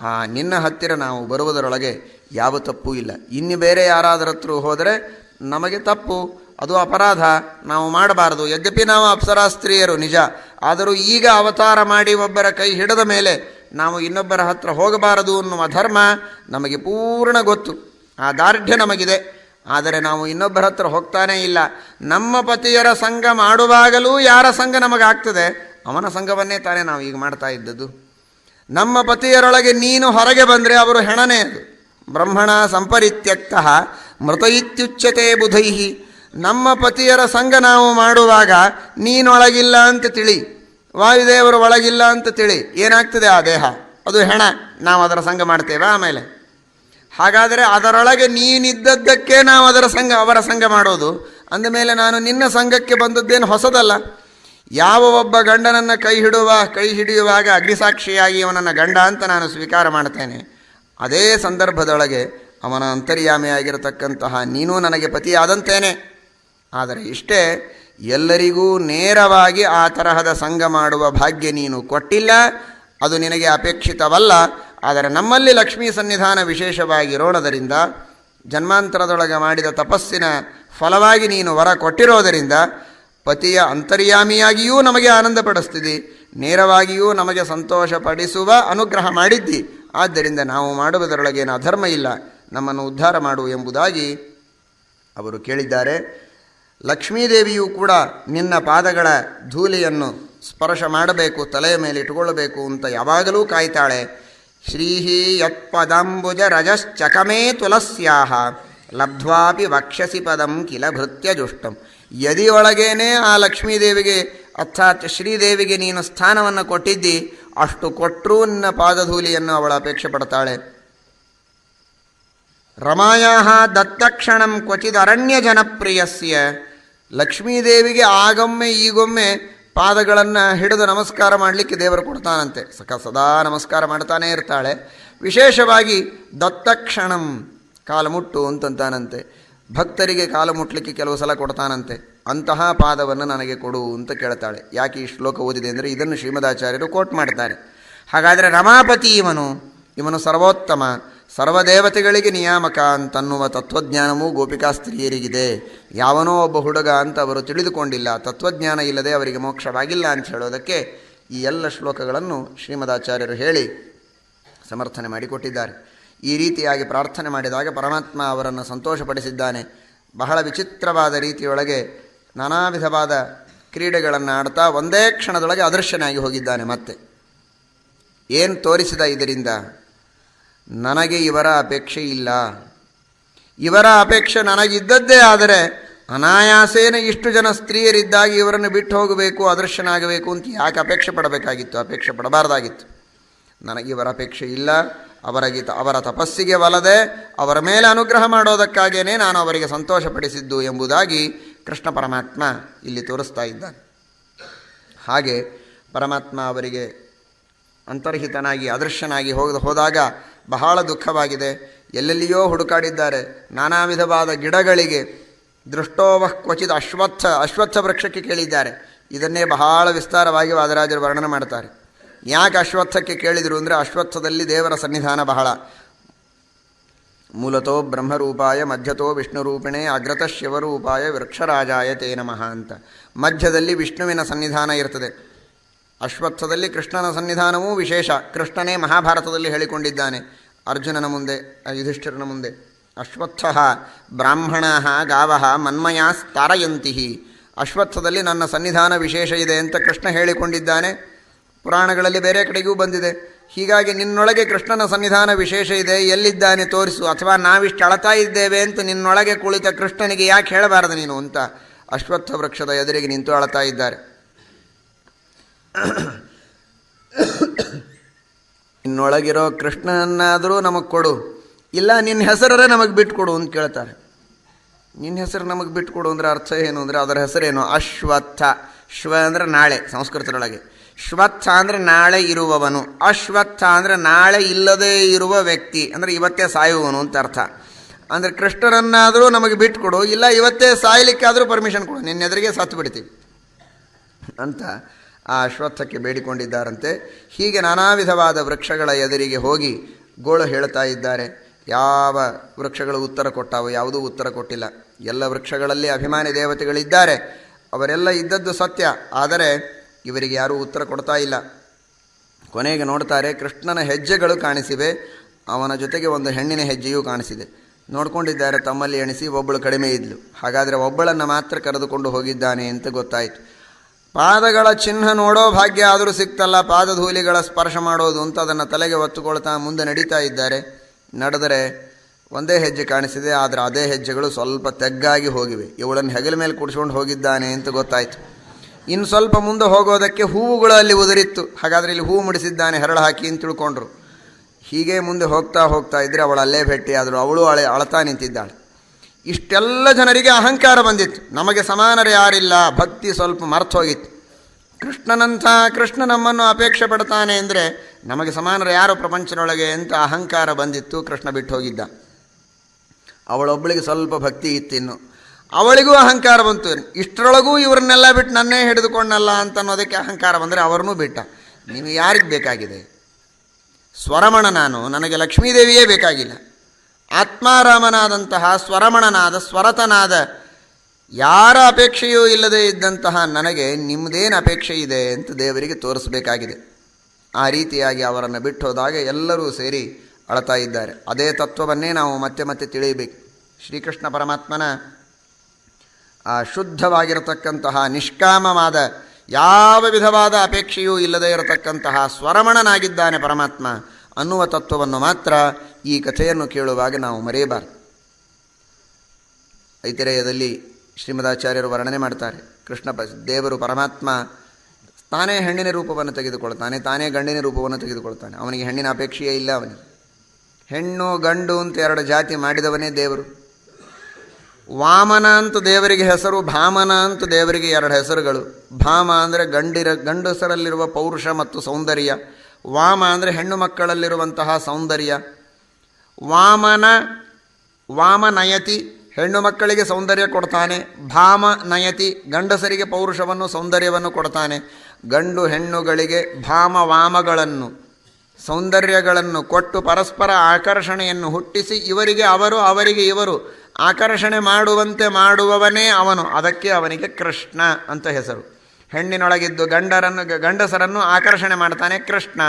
[SPEAKER 1] ಆ ನಿನ್ನ ಹತ್ತಿರ ನಾವು ಬರುವುದರೊಳಗೆ ಯಾವ ತಪ್ಪೂ ಇಲ್ಲ. ಇನ್ನು ಬೇರೆ ಯಾರಾದರ ಹತ್ರ ಹೋದರೆ ನಮಗೆ ತಪ್ಪು. ಅದು ಅಪರಾಧ. ನಾವು ಮಾಡಬಾರದು. ಯದ್ಯಪಿ ನಾವು ಅಪ್ಸರಾ ಸ್ತ್ರೀಯರು, ನಿಜ. ಆದರೂ ಈಗ ಅವತಾರ ಮಾಡಿ ಒಬ್ಬರ ಕೈ ಹಿಡಿದ ಮೇಲೆ ನಾವು ಇನ್ನೊಬ್ಬರ ಹತ್ರ ಹೋಗಬಾರದು ಅನ್ನುವ ಧರ್ಮ ನಮಗೆ ಪೂರ್ಣ ಗೊತ್ತು. ಆ ದಾರ್ಢ್ಯ ನಮಗಿದೆ. ಆದರೆ ನಾವು ಇನ್ನೊಬ್ಬರ ಹತ್ರ ಹೋಗ್ತಾನೇ ಇಲ್ಲ. ನಮ್ಮ ಪತಿಯರ ಸಂಘ ಮಾಡುವಾಗಲೂ ಯಾರ ಸಂಘ ನಮಗಾಗ್ತದೆ? ಅವನ ಸಂಘವನ್ನೇ ತಾನೇ ನಾವು ಈಗ ಮಾಡ್ತಾ ಇದ್ದದ್ದು. ನಮ್ಮ ಪತಿಯರೊಳಗೆ ನೀನು ಹೊರಗೆ ಬಂದರೆ ಅವರು ಹೆಣನೇ ಅದು. ಬ್ರಹ್ಮಣ ಸಂಪರಿತ್ಯಕ್ತಃ ಮೃತ ಇತ್ಯುಚ್ಯತೆ ಬುಧೈಹಿ. ನಮ್ಮ ಪತಿಯರ ಸಂಘ ನಾವು ಮಾಡುವಾಗ ನೀನೊಳಗಿಲ್ಲ ಅಂತ ತಿಳಿ, ವಾಯುದೇವರು ಒಳಗಿಲ್ಲ ಅಂತ ತಿಳಿ, ಏನಾಗ್ತದೆ ಆ ದೇಹ? ಅದು ಹೆಣ, ನಾವು ಅದರ ಸಂಘ ಮಾಡ್ತೇವೆ ಆಮೇಲೆ. ಹಾಗಾದರೆ ಅದರೊಳಗೆ ನೀನಿದ್ದದ್ದಕ್ಕೆ ನಾವು ಅದರ ಸಂಘ, ಅವರ ಸಂಘ ಮಾಡೋದು. ಅಂದಮೇಲೆ ನಾನು ನಿನ್ನ ಸಂಘಕ್ಕೆ ಬಂದದ್ದೇನು ಹೊಸದಲ್ಲ. ಯಾವ ಒಬ್ಬ ಗಂಡನನ್ನು ಕೈ ಹಿಡುವ, ಕೈ ಹಿಡಿಯುವಾಗ ಅಗ್ನಿಸಾಕ್ಷಿಯಾಗಿ ಅವನನ್ನು ಗಂಡ ಅಂತ ನಾನು ಸ್ವೀಕಾರ ಮಾಡ್ತೇನೆ. ಅದೇ ಸಂದರ್ಭದೊಳಗೆ ಅವನ ಅಂತರ್ಯಾಮಿಯಾಗಿರತಕ್ಕಂತಹ ನೀನೂ ನನಗೆ ಪತಿಯಾದಂತೇನೆ. ಆದರೆ ಇಷ್ಟೇ, ಎಲ್ಲರಿಗೂ ನೇರವಾಗಿ ಆ ತರಹದ ಸಂಘ ಮಾಡುವ ಭಾಗ್ಯ ನೀನು ಕೊಟ್ಟಿಲ್ಲ, ಅದು ನಿನಗೆ ಅಪೇಕ್ಷಿತವಲ್ಲ. ಆದರೆ ನಮ್ಮಲ್ಲಿ ಲಕ್ಷ್ಮೀ ಸನ್ನಿಧಾನ ವಿಶೇಷವಾಗಿರೋಣದರಿಂದ ಜನ್ಮಾಂತರದೊಳಗೆ ಮಾಡಿದ ತಪಸ್ಸಿನ ಫಲವಾಗಿ ನೀನು ವರ ಕೊಟ್ಟಿರೋದರಿಂದ, ಪತಿಯ ಅಂತರ್ಯಾಮಿಯಾಗಿಯೂ ನಮಗೆ ಆನಂದ ಪಡಿಸ್ತಿದ್ದಿ ನೇರವಾಗಿಯೂ ನಮಗೆ ಸಂತೋಷಪಡಿಸುವ ಅನುಗ್ರಹ ಮಾಡಿದ್ದಿ. ಆದ್ದರಿಂದ ನಾವು ಮಾಡುವುದರೊಳಗೇನು ಅಧರ್ಮ ಇಲ್ಲ, ನಮ್ಮನ್ನು ಉದ್ಧಾರ ಮಾಡು ಎಂಬುದಾಗಿ ಅವರು ಕೇಳಿದ್ದಾರೆ. ಲಕ್ಷ್ಮೀದೇವಿಯೂ ಕೂಡ ನಿನ್ನ ಪಾದಗಳ ಧೂಲಿಯನ್ನು ಸ್ಪರ್ಶ ಮಾಡಬೇಕು, ತಲೆಯ ಮೇಲೆ ಇಟ್ಟುಕೊಳ್ಳಬೇಕು ಅಂತ ಯಾವಾಗಲೂ ಕಾಯ್ತಾಳೆ. ಶ್ರೀಹಿ ಯತ್ಪದಂಬುಜ ರಜಶ್ಚಕಮೇ ತುಲಸ್ಯಾಹ. ಲಬ್ಧ್ವಾಪಿ ವಕ್ಷಸಿ ಪದಂ ಕಿಲ ಜುಷ್ಟಂ. ಯದಿಯೊಳಗೇನೆ ಆ ಲಕ್ಷ್ಮೀದೇವಿಗೆ, ಅರ್ಥಾತ್ ಶ್ರೀದೇವಿಗೆ ನೀನು ಸ್ಥಾನವನ್ನು ಕೊಟ್ಟಿದ್ದಿ, ಅಷ್ಟು ಕೊಟ್ಟರೂ ನಿನ್ನ ಪಾದಧೂಲಿಯನ್ನು ಅವಳು ಅಪೇಕ್ಷೆ ಪಡ್ತಾಳೆ. ರಮಾಯಾ ದತ್ತಕ್ಷಣಂ ಕ್ವಚಿದ್ ಅರಣ್ಯ ಜನಪ್ರಿಯಸ್ಯ ಲಕ್ಷ್ಮೀದೇವಿಗೆ ಆಗೊಮ್ಮೆ ಈಗೊಮ್ಮೆ ಪಾದಗಳನ್ನು ಹಿಡಿದು ನಮಸ್ಕಾರ ಮಾಡಲಿಕ್ಕೆ ದೇವರು ಕೊಡ್ತಾನಂತೆ. ಸಕ ಸದಾ ನಮಸ್ಕಾರ ಮಾಡ್ತಾನೇ ಇರ್ತಾಳೆ. ವಿಶೇಷವಾಗಿ ದತ್ತಕ್ಷಣಂ ಕಾಲು ಮುಟ್ಟು ಅಂತಂತಾನಂತೆ. ಭಕ್ತರಿಗೆ ಕಾಲು ಮುಟ್ಲಿಕ್ಕೆ ಕೆಲವು ಸಲ ಕೊಡ್ತಾನಂತೆ. ಅಂತಹ ಪಾದವನ್ನು ನನಗೆ ಕೊಡು ಅಂತ ಕೇಳ್ತಾಳೆ. ಯಾಕೆ ಈ ಶ್ಲೋಕ ಓದಿದೆ ಅಂದರೆ ಇದನ್ನು ಶ್ರೀಮದಾಚಾರ್ಯರು ಕೋಟ್ ಮಾಡ್ತಾರೆ. ಹಾಗಾದರೆ ರಮಾಪತಿ ಇವನು ಇವನು ಸರ್ವೋತ್ತಮ. ಸರ್ವದೇವತೆಗಳಿಗೆ ನಿಯಾಮಕ ಅಂತನ್ನುವ ತತ್ವಜ್ಞಾನವೂ ಗೋಪಿಕಾ ಸ್ತ್ರೀಯರಿಗಿದೆ. ಯಾವನೋ ಒಬ್ಬ ಹುಡುಗ ಅಂತ ಅವರು ತಿಳಿದುಕೊಂಡಿಲ್ಲ. ತತ್ವಜ್ಞಾನ ಇಲ್ಲದೆ ಅವರಿಗೆ ಮೋಕ್ಷವಾಗಿಲ್ಲ ಅಂತ ಹೇಳೋದಕ್ಕೆ ಈ ಎಲ್ಲ ಶ್ಲೋಕಗಳನ್ನು ಶ್ರೀಮದಾಚಾರ್ಯರು ಹೇಳಿ ಸಮರ್ಥನೆ ಮಾಡಿಕೊಟ್ಟಿದ್ದಾರೆ. ಈ ರೀತಿಯಾಗಿ ಪ್ರಾರ್ಥನೆ ಮಾಡಿದಾಗ ಪರಮಾತ್ಮ ಅವರನ್ನು ಸಂತೋಷಪಡಿಸಿದ್ದಾನೆ. ಬಹಳ ವಿಚಿತ್ರವಾದ ರೀತಿಯೊಳಗೆ ನಾನಾ ವಿಧವಾದ ಕ್ರೀಡೆಗಳನ್ನು ಆಡ್ತಾ ಒಂದೇ ಕ್ಷಣದೊಳಗೆ ಅದೃಶ್ಯನಾಗಿ ಹೋಗಿದ್ದಾನೆ ಮತ್ತೆ. ಏನು ತೋರಿಸಿದ ಇದರಿಂದ? ನನಗೆ ಇವರ ಅಪೇಕ್ಷೆ ಇಲ್ಲ. ಇವರ ಅಪೇಕ್ಷೆ ನನಗಿದ್ದದ್ದೇ ಆದರೆ ಅನಾಯಾಸೇನ ಇಷ್ಟು ಜನ ಸ್ತ್ರೀಯರಿದ್ದಾಗ ಇವರನ್ನು ಬಿಟ್ಟು ಹೋಗಬೇಕು, ಅದೃಶ್ಯನಾಗಬೇಕು ಅಂತ ಯಾಕೆ ಅಪೇಕ್ಷೆ ಪಡಬೇಕಾಗಿತ್ತು? ಅಪೇಕ್ಷೆ ಪಡಬಾರ್ದಾಗಿತ್ತು. ನನಗೆ ಇವರ ಅಪೇಕ್ಷೆ ಇಲ್ಲ. ಅವರಿಗೆ ಅವರ ತಪಸ್ಸಿಗೆ ಒಲದೆ ಅವರ ಮೇಲೆ ಅನುಗ್ರಹ ಮಾಡೋದಕ್ಕಾಗೇನೇ ನಾನು ಅವರಿಗೆ ಸಂತೋಷಪಡಿಸಿದ್ದು ಎಂಬುದಾಗಿ ಕೃಷ್ಣ ಪರಮಾತ್ಮ ಇಲ್ಲಿ ತೋರಿಸ್ತಾ ಇದ್ದಾನೆ. ಹಾಗೆ ಪರಮಾತ್ಮ ಅವರಿಗೆ ಅಂತರ್ಹಿತನಾಗಿ, ಅದೃಶ್ಯನಾಗಿ ಹೋದ ಹೋದಾಗ ಬಹಳ ದುಃಖವಾಗಿದೆ. ಎಲ್ಲೆಲ್ಲಿಯೋ ಹುಡುಕಾಡಿದ್ದಾರೆ. ನಾನಾ ವಿಧವಾದ ಗಿಡಗಳಿಗೆ ದೃಷ್ಟೋವಃ ಕ್ವಚಿತ್ ಅಶ್ವತ್ಥ ಅಶ್ವತ್ಥ ವೃಕ್ಷಕ್ಕೆ ಕೇಳಿದ್ದಾರೆ. ಇದನ್ನೇ ಬಹಳ ವಿಸ್ತಾರವಾಗಿ ವಾದರಾಜರು ವರ್ಣನೆ ಮಾಡ್ತಾರೆ. ಯಾಕೆ ಅಶ್ವತ್ಥಕ್ಕೆ ಕೇಳಿದರು ಅಂದರೆ ಅಶ್ವತ್ಥದಲ್ಲಿ ದೇವರ ಸನ್ನಿಧಾನ ಬಹಳ. ಮೂಲತೋ ಬ್ರಹ್ಮರೂಪಾಯ ಮಧ್ಯತೋ ವಿಷ್ಣುರೂಪಿಣೆ ಅಗ್ರತ ಶಿವರೂಪಾಯ ವೃಕ್ಷರಾಜಾಯ ತೇ ನಮಃ ಅಂತ. ಮಧ್ಯದಲ್ಲಿ ವಿಷ್ಣುವಿನ ಸನ್ನಿಧಾನ ಇರ್ತದೆ. ಅಶ್ವತ್ಥದಲ್ಲಿ ಕೃಷ್ಣನ ಸನ್ನಿಧಾನವೂ ವಿಶೇಷ. ಕೃಷ್ಣನೇ ಮಹಾಭಾರತದಲ್ಲಿ ಹೇಳಿಕೊಂಡಿದ್ದಾನೆ. ಅರ್ಜುನನ ಮುಂದೆ ಯುಧಿಷ್ಠಿರನ ಮುಂದೆ. ಅಶ್ವತ್ಥ ಬ್ರಾಹ್ಮಣ ಗಾವ ಮನ್ಮಯಾಸ್ತಾರಯಂತಿ ಅಶ್ವತ್ಥದಲ್ಲಿ ನನ್ನ ಸನ್ನಿಧಾನ ವಿಶೇಷ ಇದೆ ಅಂತ ಕೃಷ್ಣ ಹೇಳಿಕೊಂಡಿದ್ದಾನೆ. ಪುರಾಣಗಳಲ್ಲಿ ಬೇರೆ ಕಡೆಗೂ ಬಂದಿದೆ. ಹೀಗಾಗಿ ನಿನ್ನೊಳಗೆ ಕೃಷ್ಣನ ಸನ್ನಿಧಾನ ವಿಶೇಷ ಇದೆ, ಎಲ್ಲಿದ್ದಾನೆ ತೋರಿಸು. ಅಥವಾ ನಾವಿಷ್ಟು ಅಳತಾ ಇದ್ದೇವೆ ಅಂತ ನಿನ್ನೊಳಗೆ ಕುಳಿತ ಕೃಷ್ಣನಿಗೆ ಯಾಕೆ ಹೇಳಬಾರದು ನೀನು ಅಂತ ಅಶ್ವತ್ಥ ವೃಕ್ಷದ ಎದುರಿಗೆ ನಿಂತು ಅಳತಾ ಇದ್ದಾರೆ. ನಿನ್ನೊಳಗಿರೋ ಕೃಷ್ಣನನ್ನಾದರೂ ನಮಗೆ ಕೊಡು. ಇಲ್ಲ ನಿನ್ನ ಹೆಸರರೇ ನಮಗೆ ಬಿಟ್ಕೊಡು ಅಂತ ಕೇಳ್ತಾರೆ. ನಿನ್ನ ಹೆಸರು ನಮಗೆ ಬಿಟ್ಕೊಡು ಅಂದರೆ ಅರ್ಥ ಏನು ಅಂದರೆ ಅದರ ಹೆಸರೇನು? ಅಶ್ವತ್ಥ. ಶ್ವ ಅಂದರೆ ನಾಳೆ, ಸಂಸ್ಕೃತದೊಳಗೆ. ಶ್ವತ್ಥ ಅಂದರೆ ನಾಳೆ ಇರುವವನು. ಅಶ್ವತ್ಥ ಅಂದರೆ ನಾಳೆ ಇಲ್ಲದೇ ಇರುವ ವ್ಯಕ್ತಿ. ಅಂದರೆ ಇವತ್ತೇ ಸಾಯುವವನು ಅಂತ ಅರ್ಥ. ಅಂದರೆ ಕೃಷ್ಣರನ್ನಾದರೂ ನಮಗೆ ಬಿಟ್ಕೊಡು. ಇಲ್ಲ, ಇವತ್ತೇ ಸಾಯಲಿಕ್ಕಾದರೂ ಪರ್ಮಿಷನ್ ಕೊಡು. ನಿನ್ನೆದುರಿಗೆ ಸತ್ತು ಬಿಡ್ತೀವಿ. ಅಂತ. ಆ ಅಶ್ವತ್ಥಕ್ಕೆ ಬೇಡಿಕೊಂಡಿದ್ದಾರಂತೆ. ಹೀಗೆ ನಾನಾ ವಿಧವಾದ ವೃಕ್ಷಗಳ ಎದುರಿಗೆ ಹೋಗಿ ಗೋಳು ಹೇಳ್ತಾ ಇದ್ದಾರೆ. ಯಾವ ವೃಕ್ಷಗಳು ಉತ್ತರ ಕೊಟ್ಟಾವು ಯಾವುದೂ ಉತ್ತರ ಕೊಟ್ಟಿಲ್ಲ. ಎಲ್ಲ ವೃಕ್ಷಗಳಲ್ಲಿ ಅಭಿಮಾನಿ ದೇವತೆಗಳಿದ್ದಾರೆ. ಅವರೆಲ್ಲ ಇದ್ದದ್ದು ಸತ್ಯ. ಆದರೆ ಇವರಿಗೆ ಯಾರೂ ಉತ್ತರ ಕೊಡ್ತಾ ಇಲ್ಲ. ಕೊನೆಗೆ ನೋಡ್ತಾರೆ, ಕೃಷ್ಣನ ಹೆಜ್ಜೆಗಳು ಕಾಣಿಸಿವೆ. ಅವನ ಜೊತೆಗೆ ಒಂದು ಹೆಣ್ಣಿನ ಹೆಜ್ಜೆಯೂ ಕಾಣಿಸಿದೆ. ನೋಡ್ಕೊಂಡಿದ್ದಾರೆ, ತಮ್ಮಲ್ಲಿ ಎಣಿಸಿ ಒಬ್ಬಳು ಕಡಿಮೆ ಇದ್ಲು. ಹಾಗಾದರೆ ಒಬ್ಬಳನ್ನು ಮಾತ್ರ ಕರೆದುಕೊಂಡು ಹೋಗಿದ್ದಾನೆ ಅಂತ ಗೊತ್ತಾಯಿತು. ಪಾದಗಳ ಚಿಹ್ನ ನೋಡೋ ಭಾಗ್ಯ ಆದರೂ ಸಿಕ್ತಲ್ಲ ಪಾದಧೂಲಿಗಳ ಸ್ಪರ್ಶ ಮಾಡೋದು ಅಂತ ಅದನ್ನು ತಲೆಗೆ ಒತ್ತುಕೊಳ್ತಾ ಮುಂದೆ ನಡೀತಾ ಇದ್ದಾರೆ. ನಡೆದರೆ ಒಂದೇ ಹೆಜ್ಜೆ ಕಾಣಿಸಿದೆ, ಆದರೆ ಅದೇ ಹೆಜ್ಜೆಗಳು ಸ್ವಲ್ಪ ತೆಗ್ಗಾಗಿ ಹೋಗಿವೆ. ಇವಳನ್ನು ಹೆಗಲ ಮೇಲೆ ಕುಡಿಸ್ಕೊಂಡು ಹೋಗಿದ್ದಾನೆ ಅಂತ ಗೊತ್ತಾಯಿತು. ಇನ್ನು ಸ್ವಲ್ಪ ಮುಂದೆ ಹೋಗೋದಕ್ಕೆ ಹೂವುಗಳು ಅಲ್ಲಿ ಉದುರಿತ್ತು. ಹಾಗಾದರೆ ಇಲ್ಲಿ ಹೂವು ಮುಡಿಸಿದ್ದಾನೆ ಹೆರಳು ಹಾಕಿ ಅಂತ ತಿಳ್ಕೊಂಡ್ರು. ಹೀಗೆ ಮುಂದೆ ಹೋಗ್ತಾ ಹೋಗ್ತಾ ಇದ್ದರೆ ಅವಳು ಅಲ್ಲೇ ಭೇಟಿಯಾದರು. ಅವಳು ಅಳೆ ಅಳತಾ ನಿಂತಿದ್ದಾಳೆ. ಇಷ್ಟೆಲ್ಲ ಜನರಿಗೆ ಅಹಂಕಾರ ಬಂದಿತ್ತು. ನಮಗೆ ಸಮಾನರು ಯಾರಿಲ್ಲ, ಭಕ್ತಿ ಸ್ವಲ್ಪ ಮರ್ತು ಹೋಗಿತ್ತು. ಕೃಷ್ಣನಂಥ, ಕೃಷ್ಣ ನಮ್ಮನ್ನು ಅಪೇಕ್ಷೆ ಪಡ್ತಾನೆ ಅಂದರೆ ನಮಗೆ ಸಮಾನರು ಯಾರು ಪ್ರಪಂಚದೊಳಗೆ ಅಂತ ಅಹಂಕಾರ ಬಂದಿತ್ತು, ಕೃಷ್ಣ ಬಿಟ್ಟು ಹೋಗಿದ್ದ. ಅವಳೊಬ್ಬಳಿಗೆ ಸ್ವಲ್ಪ ಭಕ್ತಿ ಇತ್ತಿನ್ನು ಅವಳಿಗೂ ಅಹಂಕಾರ ಬಂತು. ಇಷ್ಟರೊಳಗೂ ಇವ್ರನ್ನೆಲ್ಲ ಬಿಟ್ಟು ನನ್ನೇ ಹಿಡಿದುಕೊಂಡಲ್ಲ ಅಂತ ಅನ್ನೋದಕ್ಕೆ ಅಹಂಕಾರ ಬಂದರೆ ಅವ್ರನ್ನೂ ಬಿಟ್ಟ. ನೀವು ಯಾರಿಗೆ ಬೇಕಾಗಿದೆ? ಸ್ವರಮಣ ನಾನು. ನನಗೆ ಲಕ್ಷ್ಮೀದೇವಿಯೇ ಬೇಕಾಗಿಲ್ಲ. ಆತ್ಮಾರಾಮನಾದಂತಹ, ಸ್ವರಮಣನಾದ ಸ್ವರತನಾದ ಯಾರ ಅಪೇಕ್ಷೆಯೂ ಇಲ್ಲದೆ ಇದ್ದಂತಹ ನನಗೆ ನಿಮ್ಮದೇನು ಅಪೇಕ್ಷೆ ಇದೆ ಅಂತ ದೇವರಿಗೆ ತೋರಿಸಬೇಕಾಗಿದೆ. ಆ ರೀತಿಯಾಗಿ ಅವರನ್ನು ಬಿಟ್ಟು ಹೋದಾಗ ಎಲ್ಲರೂ ಸೇರಿ ಅಳತಾ ಇದ್ದಾರೆ. ಅದೇ ತತ್ವವನ್ನೇ ನಾವು ಮತ್ತೆ ಮತ್ತೆ ತಿಳಿಯಬೇಕು. ಶ್ರೀಕೃಷ್ಣ ಪರಮಾತ್ಮನ ಆ ಶುದ್ಧವಾಗಿರತಕ್ಕಂತಹ, ನಿಷ್ಕಾಮವಾದ, ಯಾವ ವಿಧವಾದ ಅಪೇಕ್ಷೆಯೂ ಇಲ್ಲದೇ ಇರತಕ್ಕಂತಹ ಸ್ವರಮಣನಾಗಿದ್ದಾನೆ ಪರಮಾತ್ಮ ಅನ್ನುವ ತತ್ವವನ್ನು ಮಾತ್ರ ಈ ಕಥೆಯನ್ನು ಕೇಳುವಾಗ ನಾವು ಮರೆಯಬಾರದು. ಐತಿರೇಯದಲ್ಲಿ ಶ್ರೀಮದಾಚಾರ್ಯರು ವರ್ಣನೆ ಮಾಡ್ತಾರೆ. ಕೃಷ್ಣ ದೇವರು ಪರಮಾತ್ಮ ತಾನೇ ಹೆಣ್ಣಿನ ರೂಪವನ್ನು ತೆಗೆದುಕೊಳ್ತಾನೆ, ತಾನೇ ಗಂಡಿನ ರೂಪವನ್ನು ತೆಗೆದುಕೊಳ್ತಾನೆ. ಅವನಿಗೆ ಹೆಣ್ಣಿನ ಅಪೇಕ್ಷೆಯೇ ಇಲ್ಲ ಅವನಿಗೆ. ಹೆಣ್ಣು, ಗಂಡು ಅಂತ ಎರಡು ಜಾತಿ ಮಾಡಿದವನೇ ದೇವರು. ವಾಮನ ಅಂತ ದೇವರಿಗೆ ಹೆಸರು, ಭಾಮನ ಅಂತ ದೇವರಿಗೆ ಎರಡು ಹೆಸರುಗಳು. ಭಾಮ ಅಂದರೆ ಗಂಡಿರ, ಗಂಡಸರಲ್ಲಿರುವ ಪೌರುಷ ಮತ್ತು ಸೌಂದರ್ಯ. ವಾಮ ಅಂದರೆ ಹೆಣ್ಣು ಮಕ್ಕಳಲ್ಲಿರುವಂತಹ ಸೌಂದರ್ಯ. ವಾಮನ ವಾಮ ನಯತಿ ಹೆಣ್ಣು ಮಕ್ಕಳಿಗೆ ಸೌಂದರ್ಯ ಕೊಡ್ತಾನೆ. ಭಾಮ ನಯತಿ, ಗಂಡಸರಿಗೆ ಪೌರುಷವನ್ನು, ಸೌಂದರ್ಯವನ್ನು ಕೊಡ್ತಾನೆ. ಗಂಡು ಹೆಣ್ಣುಗಳಿಗೆ ಭಾಮ ವಾಮಗಳನ್ನು, ಸೌಂದರ್ಯಗಳನ್ನು ಕೊಟ್ಟು ಪರಸ್ಪರ ಆಕರ್ಷಣೆಯನ್ನು ಹುಟ್ಟಿಸಿ ಇವರಿಗೆ ಅವರು, ಅವರಿಗೆ ಇವರು. ಆಕರ್ಷಣೆ ಮಾಡುವಂತೆ ಮಾಡುವವನೇ ಅವನು. ಅದಕ್ಕೆ ಅವನಿಗೆ ಕೃಷ್ಣ ಅಂತ ಹೆಸರು. ಹೆಣ್ಣಿನೊಳಗಿದ್ದು ಗಂಡರನ್ನು, ಗಂಡಸರನ್ನು ಆಕರ್ಷಣೆ ಮಾಡ್ತಾನೆ ಕೃಷ್ಣ.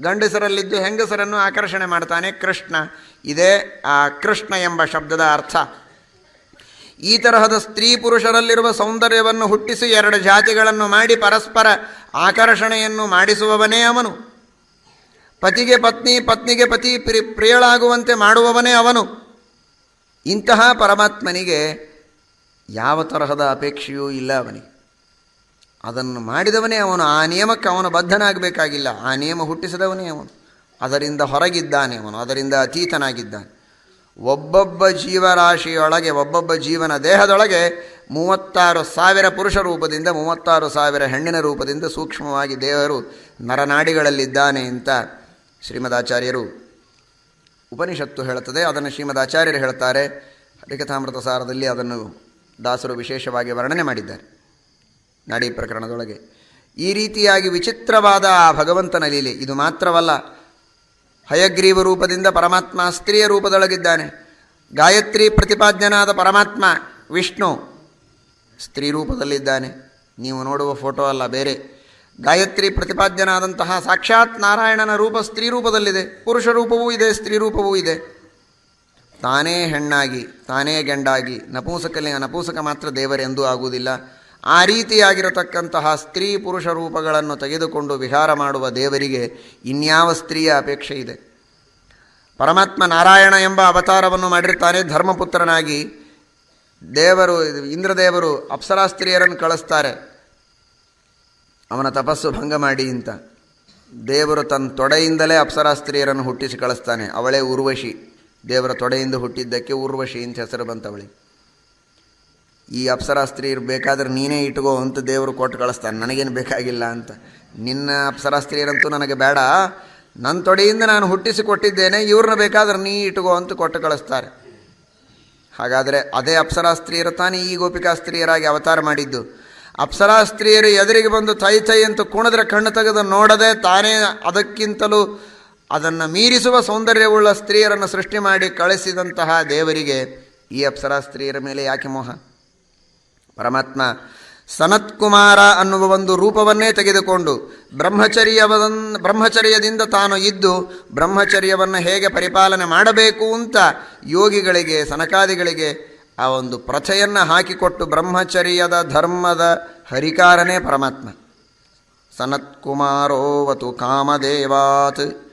[SPEAKER 1] ಗಂಡಸರಲ್ಲಿದ್ದು ಹೆಂಗಸರನ್ನು ಆಕರ್ಷಣೆ ಮಾಡ್ತಾನೆ ಕೃಷ್ಣ. ಇದೇ ಆ ಕೃಷ್ಣ ಎಂಬ ಶಬ್ದದ ಅರ್ಥ. ಈ ತರಹದ ಸ್ತ್ರೀ ಪುರುಷರಲ್ಲಿರುವ ಸೌಂದರ್ಯವನ್ನು ಹುಟ್ಟಿಸಿ ಎರಡು ಜಾತಿಗಳನ್ನು ಮಾಡಿ ಪರಸ್ಪರ ಆಕರ್ಷಣೆಯನ್ನು ಮಾಡಿಸುವವನೇ ಅವನು. ಪತಿಗೆ ಪತ್ನಿ, ಪತ್ನಿಗೆ ಪತಿ ಪ್ರಿ, ಪ್ರಿಯಳಾಗುವಂತೆ ಮಾಡುವವನೇ ಅವನು. ಇಂತಹ ಪರಮಾತ್ಮನಿಗೆ ಯಾವ ತರಹದ ಅಪೇಕ್ಷೆಯೂ ಇಲ್ಲ ಅವನಿಗೆ. ಅದನ್ನು ಮಾಡಿದವನೇ ಅವನು. ಆ ನಿಯಮಕ್ಕೆ ಅವನು ಬದ್ಧನಾಗಬೇಕಾಗಿಲ್ಲ. ಆ ನಿಯಮ ಹುಟ್ಟಿಸಿದವನೇ ಅವನು. ಅದರಿಂದ ಹೊರಗಿದ್ದಾನೆ ಅವನು. ಅದರಿಂದ ಅತೀತನಾಗಿದ್ದಾನೆ. ಒಬ್ಬೊಬ್ಬ ಜೀವರಾಶಿಯೊಳಗೆ, ಒಬ್ಬೊಬ್ಬ ಜೀವನ ದೇಹದೊಳಗೆ ಮೂವತ್ತಾರು ಸಾವಿರ ಪುರುಷ ರೂಪದಿಂದ, ಮೂವತ್ತಾರು ಸಾವಿರ ಹೆಣ್ಣಿನ ರೂಪದಿಂದ ಸೂಕ್ಷ್ಮವಾಗಿ ದೇವರು ನರನಾಡಿಗಳಲ್ಲಿದ್ದಾನೆ ಅಂತ ಶ್ರೀಮದಾಚಾರ್ಯರು ಉಪನಿಷತ್ತು ಹೇಳುತ್ತದೆ. ಅದನ್ನು ಶ್ರೀಮದಾಚಾರ್ಯರು ಹೇಳ್ತಾರೆ. ಹರಿಕಥಾಮೃತ ಸಾರದಲ್ಲಿ ಅದನ್ನು ದಾಸರು ವಿಶೇಷವಾಗಿ ವರ್ಣನೆ ಮಾಡಿದ್ದಾರೆ. ನಾಡಿ ಪ್ರಕರಣದೊಳಗೆ. ಈ ರೀತಿಯಾಗಿ ವಿಚಿತ್ರವಾದ ಆ ಭಗವಂತನ ಲೀಲೆ. ಇದು ಮಾತ್ರವಲ್ಲ, ಹಯಗ್ರೀವ ರೂಪದಿಂದ ಪರಮಾತ್ಮ ಸ್ತ್ರೀಯ ರೂಪದೊಳಗಿದ್ದಾನೆ. ಗಾಯತ್ರಿ ಪ್ರತಿಪಾದ್ಯನಾದ ಪರಮಾತ್ಮ ವಿಷ್ಣು ಸ್ತ್ರೀ ರೂಪದಲ್ಲಿದ್ದಾನೆ. ನೀವು ನೋಡುವ ಫೋಟೋ ಅಲ್ಲ, ಬೇರೆ. ಗಾಯತ್ರಿ ಪ್ರತಿಪಾದ್ಯನಾದಂತಹ ಸಾಕ್ಷಾತ್ ನಾರಾಯಣನ ರೂಪ ಸ್ತ್ರೀ ರೂಪದಲ್ಲಿದೆ. ಪುರುಷ ರೂಪವೂ ಇದೆ, ಸ್ತ್ರೀ ರೂಪವೂ ಇದೆ. ತಾನೇ ಹೆಣ್ಣಾಗಿ, ತಾನೇ ಗಂಡಾಗಿ, ನಪುಂಸಕಲಿ, ನಪುಂಸಕ ಮಾತ್ರ ದೇವರೆಂದೂ ಆಗುವುದಿಲ್ಲ. ಆ ರೀತಿಯಾಗಿರತಕ್ಕಂತಹ ಸ್ತ್ರೀ ಪುರುಷ ರೂಪಗಳನ್ನು ತೆಗೆದುಕೊಂಡು ವಿಹಾರ ಮಾಡುವ ದೇವರಿಗೆ ಇನ್ಯಾವ ಸ್ತ್ರೀಯ ಅಪೇಕ್ಷೆ ಇದೆ? ಪರಮಾತ್ಮ ನಾರಾಯಣ ಎಂಬ ಅವತಾರವನ್ನು ಮಾಡಿರ್ತಾನೆ, ಧರ್ಮಪುತ್ರನಾಗಿ. ದೇವರು, ಇಂದ್ರದೇವರು ಅಪ್ಸರಾ ಸ್ತ್ರೀಯರನ್ನು ಕಳಿಸ್ತಾರೆ. ಅವನ ತಪಸ್ಸು ಭಂಗ ಮಾಡಿ ಅಂತ. ದೇವರು ತನ್ನ ತೊಡೆಯಿಂದಲೇ ಅಪ್ಸರಾ ಸ್ತ್ರೀಯರನ್ನು ಹುಟ್ಟಿಸಿ ಕಳಿಸ್ತಾನೆ. ಅವಳೇ ಉರ್ವಶಿ. ದೇವರ ತೊಡೆಯಿಂದ ಹುಟ್ಟಿದ್ದಕ್ಕೆ ಉರ್ವಶಿ ಅಂತ ಹೆಸರು ಬಂತವಳಿಗೆ. ಈ ಅಪ್ಸರಾ ಸ್ತ್ರೀ ಬೇಕಾದ್ರೆ ನೀನೇ ಇಟ್ಕೋ ಅಂತ ದೇವರು ಕೊಟ್ಟು ಕಳಿಸ್ತಾನೆ. ನನಗೇನು ಬೇಕಾಗಿಲ್ಲ ಅಂತ. ನಿನ್ನ ಅಪ್ಸರಾ ಸ್ತ್ರೀಯರಂತೂ ನನಗೆ ಬೇಡ. ನನ್ನ ತೊಡೆಯಿಂದ ನಾನು ಹುಟ್ಟಿಸಿ ಕೊಟ್ಟಿದ್ದೇನೆ. ಇವ್ರನ್ನ ಬೇಕಾದ್ರೆ ನೀ ಇಟ್ಕೋ ಅಂತ ಕೊಟ್ಟು ಕಳಿಸ್ತಾರೆ. ಹಾಗಾದರೆ ಅದೇ ಅಪ್ಸರಾ ಸ್ತ್ರೀಯರು ತಾನೇ ಈ ಗೋಪಿಕಾ ಸ್ತ್ರೀಯರಾಗಿ ಅವತಾರ ಮಾಡಿದ್ದು. ಅಪ್ಸರಾ ಸ್ತ್ರೀಯರು ಎದುರಿಗೆ ಬಂದು ತೈ ತೈ ಅಂತ ಕುಣಿದ್ರೆ ಕಣ್ಣು ತೆಗೆದು ನೋಡದೆ ತಾನೇ ಅದಕ್ಕಿಂತಲೂ ಅದನ್ನು ಮೀರಿಸುವ ಸೌಂದರ್ಯವುಳ್ಳ ಸ್ತ್ರೀಯರನ್ನು ಸೃಷ್ಟಿ ಮಾಡಿ ಕಳಿಸಿದಂತಹ ದೇವರಿಗೆ ಈ ಅಪ್ಸರಾ ಸ್ತ್ರೀಯರ ಮೇಲೆ ಯಾಕೆ ಮೋಹ? ಪರಮಾತ್ಮ, ಸನತ್ಕುಮಾರ ಅನ್ನುವ ಒಂದು ರೂಪವನ್ನೇ ತೆಗೆದುಕೊಂಡು ಬ್ರಹ್ಮಚರ್ಯವನ್, ಬ್ರಹ್ಮಚರ್ಯದಿಂದ ತಾನು ಇದ್ದು ಬ್ರಹ್ಮಚರ್ಯವನ್ನು ಹೇಗೆ ಪರಿಪಾಲನೆ ಮಾಡಬೇಕು ಅಂತ ಯೋಗಿಗಳಿಗೆ, ಸನಕಾದಿಗಳಿಗೆ ಆ ಒಂದು ಪ್ರಥೆಯನ್ನು ಹಾಕಿಕೊಟ್ಟು ಬ್ರಹ್ಮಚರ್ಯದ ಧರ್ಮದ ಹರಿಕಾರನೇ ಪರಮಾತ್ಮ. ಸನತ್ಕುಮಾರೋವತು ಕಾಮದೇವಾತ್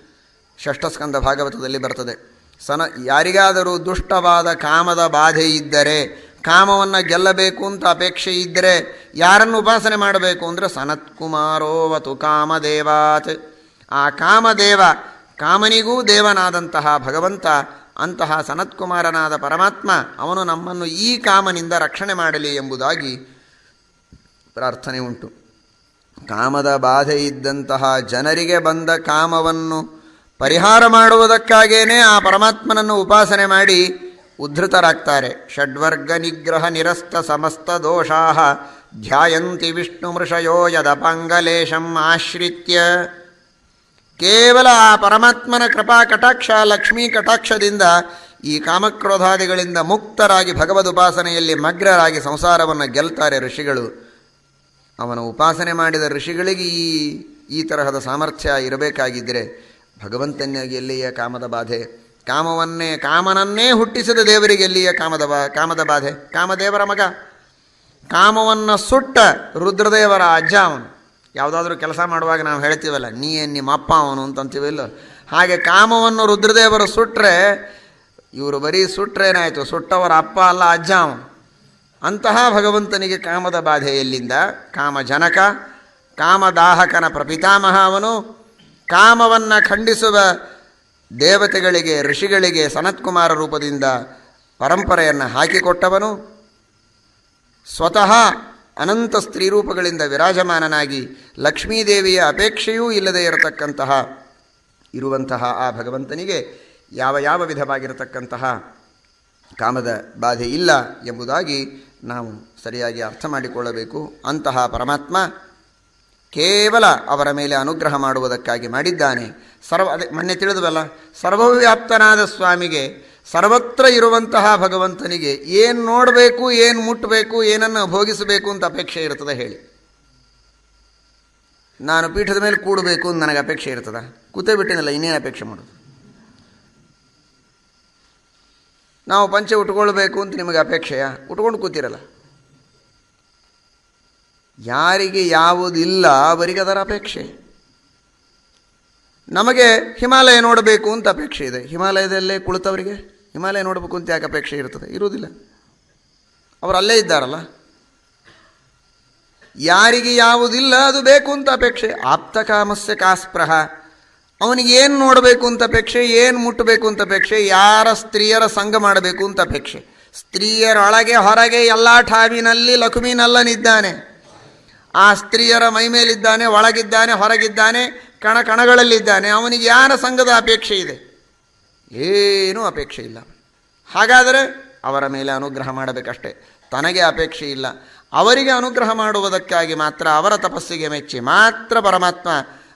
[SPEAKER 1] ಷಷ್ಠಸ್ಕಂದ ಭಾಗವತದಲ್ಲಿ ಬರ್ತದೆ. ಸನ, ಯಾರಿಗಾದರೂ ದುಷ್ಟವಾದ ಕಾಮದ ಬಾಧೆ ಇದ್ದರೆ ಕಾಮವನ್ನು ಗೆಲ್ಲಬೇಕು ಅಂತ ಅಪೇಕ್ಷೆ ಇದ್ದರೆ ಯಾರನ್ನು ಉಪಾಸನೆ ಮಾಡಬೇಕು ಅಂದರೆ ಸನತ್ಕುಮಾರೋವತು ಕಾಮದೇವಾತ್. ಆ ಕಾಮದೇವ, ಕಾಮನಿಗೂ ದೇವನಾದಂತಹ ಭಗವಂತ, ಅಂತಹ ಸನತ್ಕುಮಾರನಾದ ಪರಮಾತ್ಮ, ಅವನು ನಮ್ಮನ್ನು ಈ ಕಾಮನಿಂದ ರಕ್ಷಣೆ ಮಾಡಲಿ ಎಂಬುದಾಗಿ ಪ್ರಾರ್ಥನೆ ಉಂಟು. ಕಾಮದ ಬಾಧೆ ಇದ್ದಂತಹ ಜನರಿಗೆ ಬಂದ ಕಾಮವನ್ನು ಪರಿಹಾರ ಮಾಡುವುದಕ್ಕಾಗೇನೆ ಆ ಪರಮಾತ್ಮನನ್ನು ಉಪಾಸನೆ ಮಾಡಿ ಉದ್ಧತರಾಗ್ತಾರೆ ಷಡ್ವರ್ಗ ನಿಗ್ರಹ ನಿರಸ್ತ ಸಮಸ್ತ ದೋಷಾ. ಧ್ಯಾಯಂತಿ ವಿಷ್ಣು ಮೃಷಯೋ ಯದಪಾಂಗಲೇಶಂ ಆಶ್ರಿತ್ಯ. ಕೇವಲ ಆ ಪರಮಾತ್ಮನ ಕೃಪಾ ಕಟಾಕ್ಷ ಲಕ್ಷ್ಮೀ ಕಟಾಕ್ಷದಿಂದ ಈ ಕಾಮಕ್ರೋಧಾದಿಗಳಿಂದ ಮುಕ್ತರಾಗಿ ಭಗವದ್ ಉಪಾಸನೆಯಲ್ಲಿ ಮಗ್ನರಾಗಿ ಸಂಸಾರವನ್ನು ಗೆಲ್ತಾರೆ ಋಷಿಗಳು. ಅವನ ಉಪಾಸನೆ ಮಾಡಿದ ಋಷಿಗಳಿಗೆ ಈ ಈ ತರಹದ ಸಾಮರ್ಥ್ಯ ಇರಬೇಕಾಗಿದ್ದರೆ ಭಗವಂತನಿಗೆ ಎಲ್ಲಿಯ ಕಾಮದ ಬಾಧೆ? ಕಾಮವನ್ನೇ, ಕಾಮನನ್ನೇ ಹುಟ್ಟಿಸಿದ ದೇವರಿಗೆ ಎಲ್ಲಿಯ ಕಾಮದ ಬಾ, ಕಾಮದ ಬಾಧೆ? ಕಾಮದೇವರ ಮಗ. ಕಾಮವನ್ನು ಸುಟ್ಟ ರುದ್ರದೇವರ ಅಜ್ಜ ಅವನು. ಯಾವುದಾದ್ರೂ ಕೆಲಸ ಮಾಡುವಾಗ ನಾವು ಹೇಳ್ತೀವಲ್ಲ ನೀ ಏನು ನಿಮ್ಮ ಅಪ್ಪ ಅವನು ಅಂತಂತೀವಿಲ್ಲ ಹಾಗೆ ಕಾಮವನ್ನು ರುದ್ರದೇವರು ಸುಟ್ಟರೆ ಇವರು ಬರೀ ಸುಟ್ರೇನಾಯಿತು, ಸುಟ್ಟವರ ಅಪ್ಪ ಅಲ್ಲ ಅಜ್ಜ ಅವನು. ಅಂತಹ ಭಗವಂತನಿಗೆ ಕಾಮದ ಬಾಧೆ ಎಲ್ಲಿಂದ? ಕಾಮಜನಕ ಕಾಮದಾಹಕನ ಪ್ರಪಿತಾಮಹ ಅವನು. ಕಾಮವನ್ನು ಖಂಡಿಸುವ ದೇವತೆಗಳಿಗೆ, ಋಷಿಗಳಿಗೆ, ಸನತ್ಕುಮಾರ ರೂಪದಿಂದ ಪರಂಪರೆಯನ್ನು ಹಾಕಿಕೊಟ್ಟವನು. ಸ್ವತಃ ಅನಂತ ಸ್ತ್ರೀ ರೂಪಗಳಿಂದ ವಿರಾಜಮಾನನಾಗಿ ಲಕ್ಷ್ಮೀದೇವಿಯ ಅಪೇಕ್ಷೆಯೂ ಇಲ್ಲದೆ ಇರತಕ್ಕಂತಹ, ಇರುವಂತಹ ಆ ಭಗವಂತನಿಗೆ ಯಾವ ಯಾವ ವಿಧವಾಗಿರತಕ್ಕಂತಹ ಕಾಮದ ಬಾಧೆ ಇಲ್ಲ ಎಂಬುದಾಗಿ ನಾವು ಸರಿಯಾಗಿ ಅರ್ಥ ಮಾಡಿಕೊಳ್ಳಬೇಕು. ಅಂತಹ ಪರಮಾತ್ಮ ಕೇವಲ ಅವರ ಮೇಲೆ ಅನುಗ್ರಹ ಮಾಡುವುದಕ್ಕಾಗಿ ಮಾಡಿದ್ದಾನೆ. ಸರ್ವ, ಅದೇ, ಮೊನ್ನೆ ತಿಳಿದವಲ್ಲ ಸರ್ವವ್ಯಾಪ್ತನಾದ ಸ್ವಾಮಿಗೆ, ಸರ್ವತ್ರ ಇರುವಂತಹ ಭಗವಂತನಿಗೆ ಏನು ನೋಡಬೇಕು, ಏನು ಮುಟ್ಟಬೇಕು ಏನನ್ನು ಭೋಗಿಸಬೇಕು ಅಂತ ಅಪೇಕ್ಷೆ ಇರ್ತದೆ ಹೇಳಿ. ನಾನು ಪೀಠದ ಮೇಲೆ ಕೂಡಬೇಕು ಅಂತ ನನಗೆ ಅಪೇಕ್ಷೆ ಇರ್ತದ ಕೂತೇ ಬಿಟ್ಟಿನಲ್ಲ, ಇನ್ನೇನು ಅಪೇಕ್ಷೆ ಮಾಡೋದು? ನಾವು ಪಂಚೆ ಉಟ್ಕೊಳ್ಬೇಕು ಅಂತ ನಿಮಗೆ ಅಪೇಕ್ಷೆಯಾ? ಉಟ್ಕೊಂಡು ಕೂತಿರಲ್ಲ. ಯಾರಿಗೆ ಯಾವುದಿಲ್ಲ ಅವರಿಗೆ ಅದರ ಅಪೇಕ್ಷೆ. ನಮಗೆ ಹಿಮಾಲಯ ನೋಡಬೇಕು ಅಂತ ಅಪೇಕ್ಷೆ ಇದೆ. ಹಿಮಾಲಯದಲ್ಲೇ ಕುಳಿತವರಿಗೆ ಹಿಮಾಲಯ ನೋಡಬೇಕು ಅಂತ ಯಾಕೆ ಅಪೇಕ್ಷೆ ಇರ್ತದೆ? ಇರುವುದಿಲ್ಲ. ಅವರು ಅಲ್ಲೇ ಇದ್ದಾರಲ್ಲ. ಯಾರಿಗೆ ಯಾವುದಿಲ್ಲ ಅದು ಬೇಕು ಅಂತ ಅಪೇಕ್ಷೆ. ಆಪ್ತಕಾಮಸ್ಯ ಕಾಸ್ಪ್ರಹ. ಅವನಿಗೆ ಏನು ನೋಡಬೇಕು ಅಂತ ಅಪೇಕ್ಷೆ, ಏನು ಮುಟ್ಟಬೇಕು ಅಂತ ಅಪೇಕ್ಷೆ, ಯಾರ ಸ್ತ್ರೀಯರ ಸಂಘ ಮಾಡಬೇಕು ಅಂತ ಅಪೇಕ್ಷೆ. ಸ್ತ್ರೀಯರೊಳಗೆ ಹೊರಗೆ ಎಲ್ಲ ಠಾವಿನಲ್ಲಿ ಲಕ್ಷ್ಮೀನಲ್ಲನಿದ್ದಾನೆ. ಆ ಸ್ತ್ರೀಯರ ಮೈ ಮೇಲಿದ್ದಾನೆ, ಒಳಗಿದ್ದಾನೆ, ಹೊರಗಿದ್ದಾನೆ, ಕಣ ಕಣಗಳಲ್ಲಿದ್ದಾನೆ. ಅವನಿಗೆ ಯಾರ ಸಂಘದ ಅಪೇಕ್ಷೆ ಇದೆ? ಏನೂ ಅಪೇಕ್ಷೆ ಇಲ್ಲ. ಹಾಗಾದರೆ ಅವರ ಮೇಲೆ ಅನುಗ್ರಹ ಮಾಡಬೇಕಷ್ಟೇ. ತನಗೆ ಅಪೇಕ್ಷೆ ಇಲ್ಲ. ಅವರಿಗೆ ಅನುಗ್ರಹ ಮಾಡುವುದಕ್ಕಾಗಿ ಮಾತ್ರ ಅವರ ತಪಸ್ಸಿಗೆ ಮೆಚ್ಚಿ ಮಾತ್ರ ಪರಮಾತ್ಮ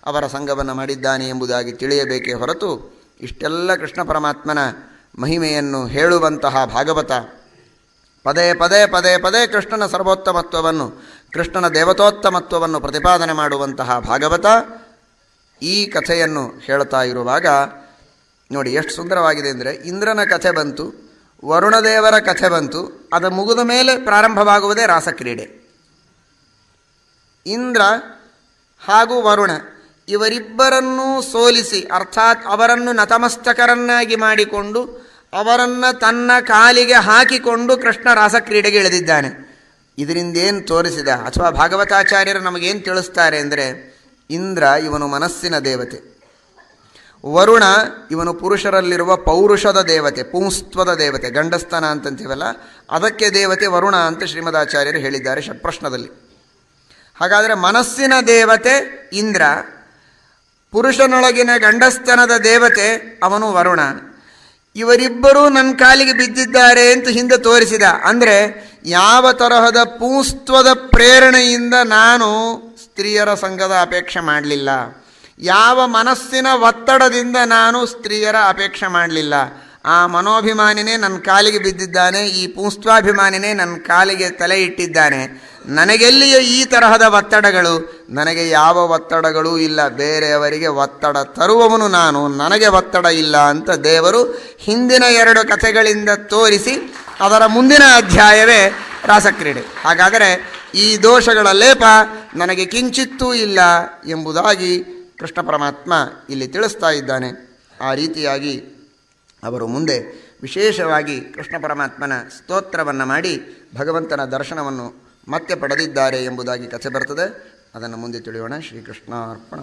[SPEAKER 1] ಅವರ ಸಂಘವನ್ನು ಮಾಡಿದ್ದಾನೆ ಎಂಬುದಾಗಿ ತಿಳಿಯಬೇಕೇ ಹೊರತು ಇಷ್ಟೆಲ್ಲ ಕೃಷ್ಣ ಪರಮಾತ್ಮನ ಮಹಿಮೆಯನ್ನು ಹೇಳುವಂತಹ ಭಾಗವತ ಪದೇ ಪದೇ ಪದೇ ಪದೇ ಕೃಷ್ಣನ ಸರ್ವೋತ್ತಮತ್ವವನ್ನು ಕೃಷ್ಣನ ದೇವತೋತ್ತಮತ್ವವನ್ನು ಪ್ರತಿಪಾದನೆ ಮಾಡುವಂತಹ ಭಾಗವತ ಈ ಕಥೆಯನ್ನು ಹೇಳ್ತಾ ಇರುವಾಗ, ನೋಡಿ ಎಷ್ಟು ಸುಂದರವಾಗಿದೆ ಅಂದರೆ ಇಂದ್ರನ ಕಥೆ ಬಂತು, ವರುಣದೇವರ ಕಥೆ ಬಂತು, ಅದು ಮುಗಿದ ಮೇಲೆ ಪ್ರಾರಂಭವಾಗುವುದೇ ರಾಸಕ್ರೀಡೆ. ಇಂದ್ರ ಹಾಗೂ ವರುಣ ಇವರಿಬ್ಬರನ್ನೂ ಸೋಲಿಸಿ, ಅರ್ಥಾತ್ ಅವರನ್ನು ನತಮಸ್ತಕರನ್ನಾಗಿ ಮಾಡಿಕೊಂಡು ಅವರನ್ನು ತನ್ನ ಕಾಲಿಗೆ ಹಾಕಿಕೊಂಡು ಕೃಷ್ಣ ರಾಸಕ್ರೀಡೆಗೆ ಇಳಿದಿದ್ದಾನೆ. ಇದರಿಂದ ಏನು ತೋರಿಸಿದ? ಅಥವಾ ಭಾಗವತಾಚಾರ್ಯರು ನಮಗೇನು ತಿಳಿಸ್ತಾರೆ ಅಂದರೆ, ಇಂದ್ರ ಇವನು ಮನಸ್ಸಿನ ದೇವತೆ. ವರುಣ ಇವನು ಪುರುಷರಲ್ಲಿರುವ ಪೌರುಷದ ದೇವತೆ, ಪುಂಸ್ತ್ವದ ದೇವತೆ, ಗಂಡಸ್ಥಾನ ಅಂತಂತೀವಲ್ಲ, ಅದಕ್ಕೆ ದೇವತೆ ವರುಣ ಅಂತ ಶ್ರೀಮದಾಚಾರ್ಯರು ಹೇಳಿದ್ದಾರೆ ಷಟ್ಪ್ರಶ್ನದಲ್ಲಿ ಹಾಗಾದರೆ ಮನಸ್ಸಿನ ದೇವತೆ ಇಂದ್ರ, ಪುರುಷನೊಳಗಿನ ಗಂಡಸ್ತನದ ದೇವತೆ ಅವನು ವರುಣ. ಇವರಿಬ್ಬರೂ ನನ್ನ ಕಾಲಿಗೆ ಬಿದ್ದಿದ್ದಾರೆ ಅಂತ ಹಿಂದೆ ತೋರಿಸಿದ. ಅಂದರೆ ಯಾವ ತರಹದ ಪೂಸ್ತ್ವದ ಪ್ರೇರಣೆಯಿಂದ ನಾನು ಸ್ತ್ರೀಯರ ಸಂಘದ ಅಪೇಕ್ಷೆ ಮಾಡಲಿಲ್ಲ. ಯಾವ ಮನಸ್ಸಿನ ಒತ್ತಡದಿಂದ ನಾನು ಸ್ತ್ರೀಯರ ಅಪೇಕ್ಷೆ ಮಾಡಲಿಲ್ಲ. ಆ ಮನೋಭಿಮಾನಿನೇ ನನ್ನ ಕಾಲಿಗೆ ಬಿದ್ದಿದ್ದಾನೆ, ಈ ಪೂಸ್ತ್ವಾಭಿಮಾನಿನೇ ನನ್ನ ಕಾಲಿಗೆ ತಲೆ ಇಟ್ಟಿದ್ದಾನೆ. ನನಗೆಲ್ಲಿಯೂ ಈ ತರಹದ ಒತ್ತಡಗಳು? ನನಗೆ ಯಾವ ಒತ್ತಡಗಳೂ ಇಲ್ಲ. ಬೇರೆಯವರಿಗೆ ಒತ್ತಡ ತರುವವನು ನಾನು. ನನಗೆ ಒತ್ತಡ ಇಲ್ಲ ಅಂತ ದೇವರು ಹಿಂದಿನ ಎರಡು ಕಥೆಗಳಿಂದ ತೋರಿಸಿ, ಅದರ ಮುಂದಿನ ಅಧ್ಯಾಯವೇ ರಾಸಕ್ರೀಡೆ. ಹಾಗಾದರೆ ಈ ದೋಷಗಳ ಲೇಪ ನನಗೆ ಕಿಂಚಿತ್ತೂ ಇಲ್ಲ ಎಂಬುದಾಗಿ ಕೃಷ್ಣ ಪರಮಾತ್ಮ ಇಲ್ಲಿ ತಿಳಿಸ್ತಾ ಇದ್ದಾನೆ. ಆ ರೀತಿಯಾಗಿ ಅವರು ಮುಂದೆ ವಿಶೇಷವಾಗಿ ಕೃಷ್ಣ ಪರಮಾತ್ಮನ ಸ್ತೋತ್ರವನ್ನು ಮಾಡಿ ಭಗವಂತನ ದರ್ಶನವನ್ನು ಮತ್ತೆ ಪಡೆದಿದ್ದಾರೆ ಎಂಬುದಾಗಿ ಕಥೆ ಬರ್ತದೆ. ಅದನ್ನು ಮುಂದೆ ತಿಳಿಯೋಣ. ಶ್ರೀಕೃಷ್ಣ ಅರ್ಪಣ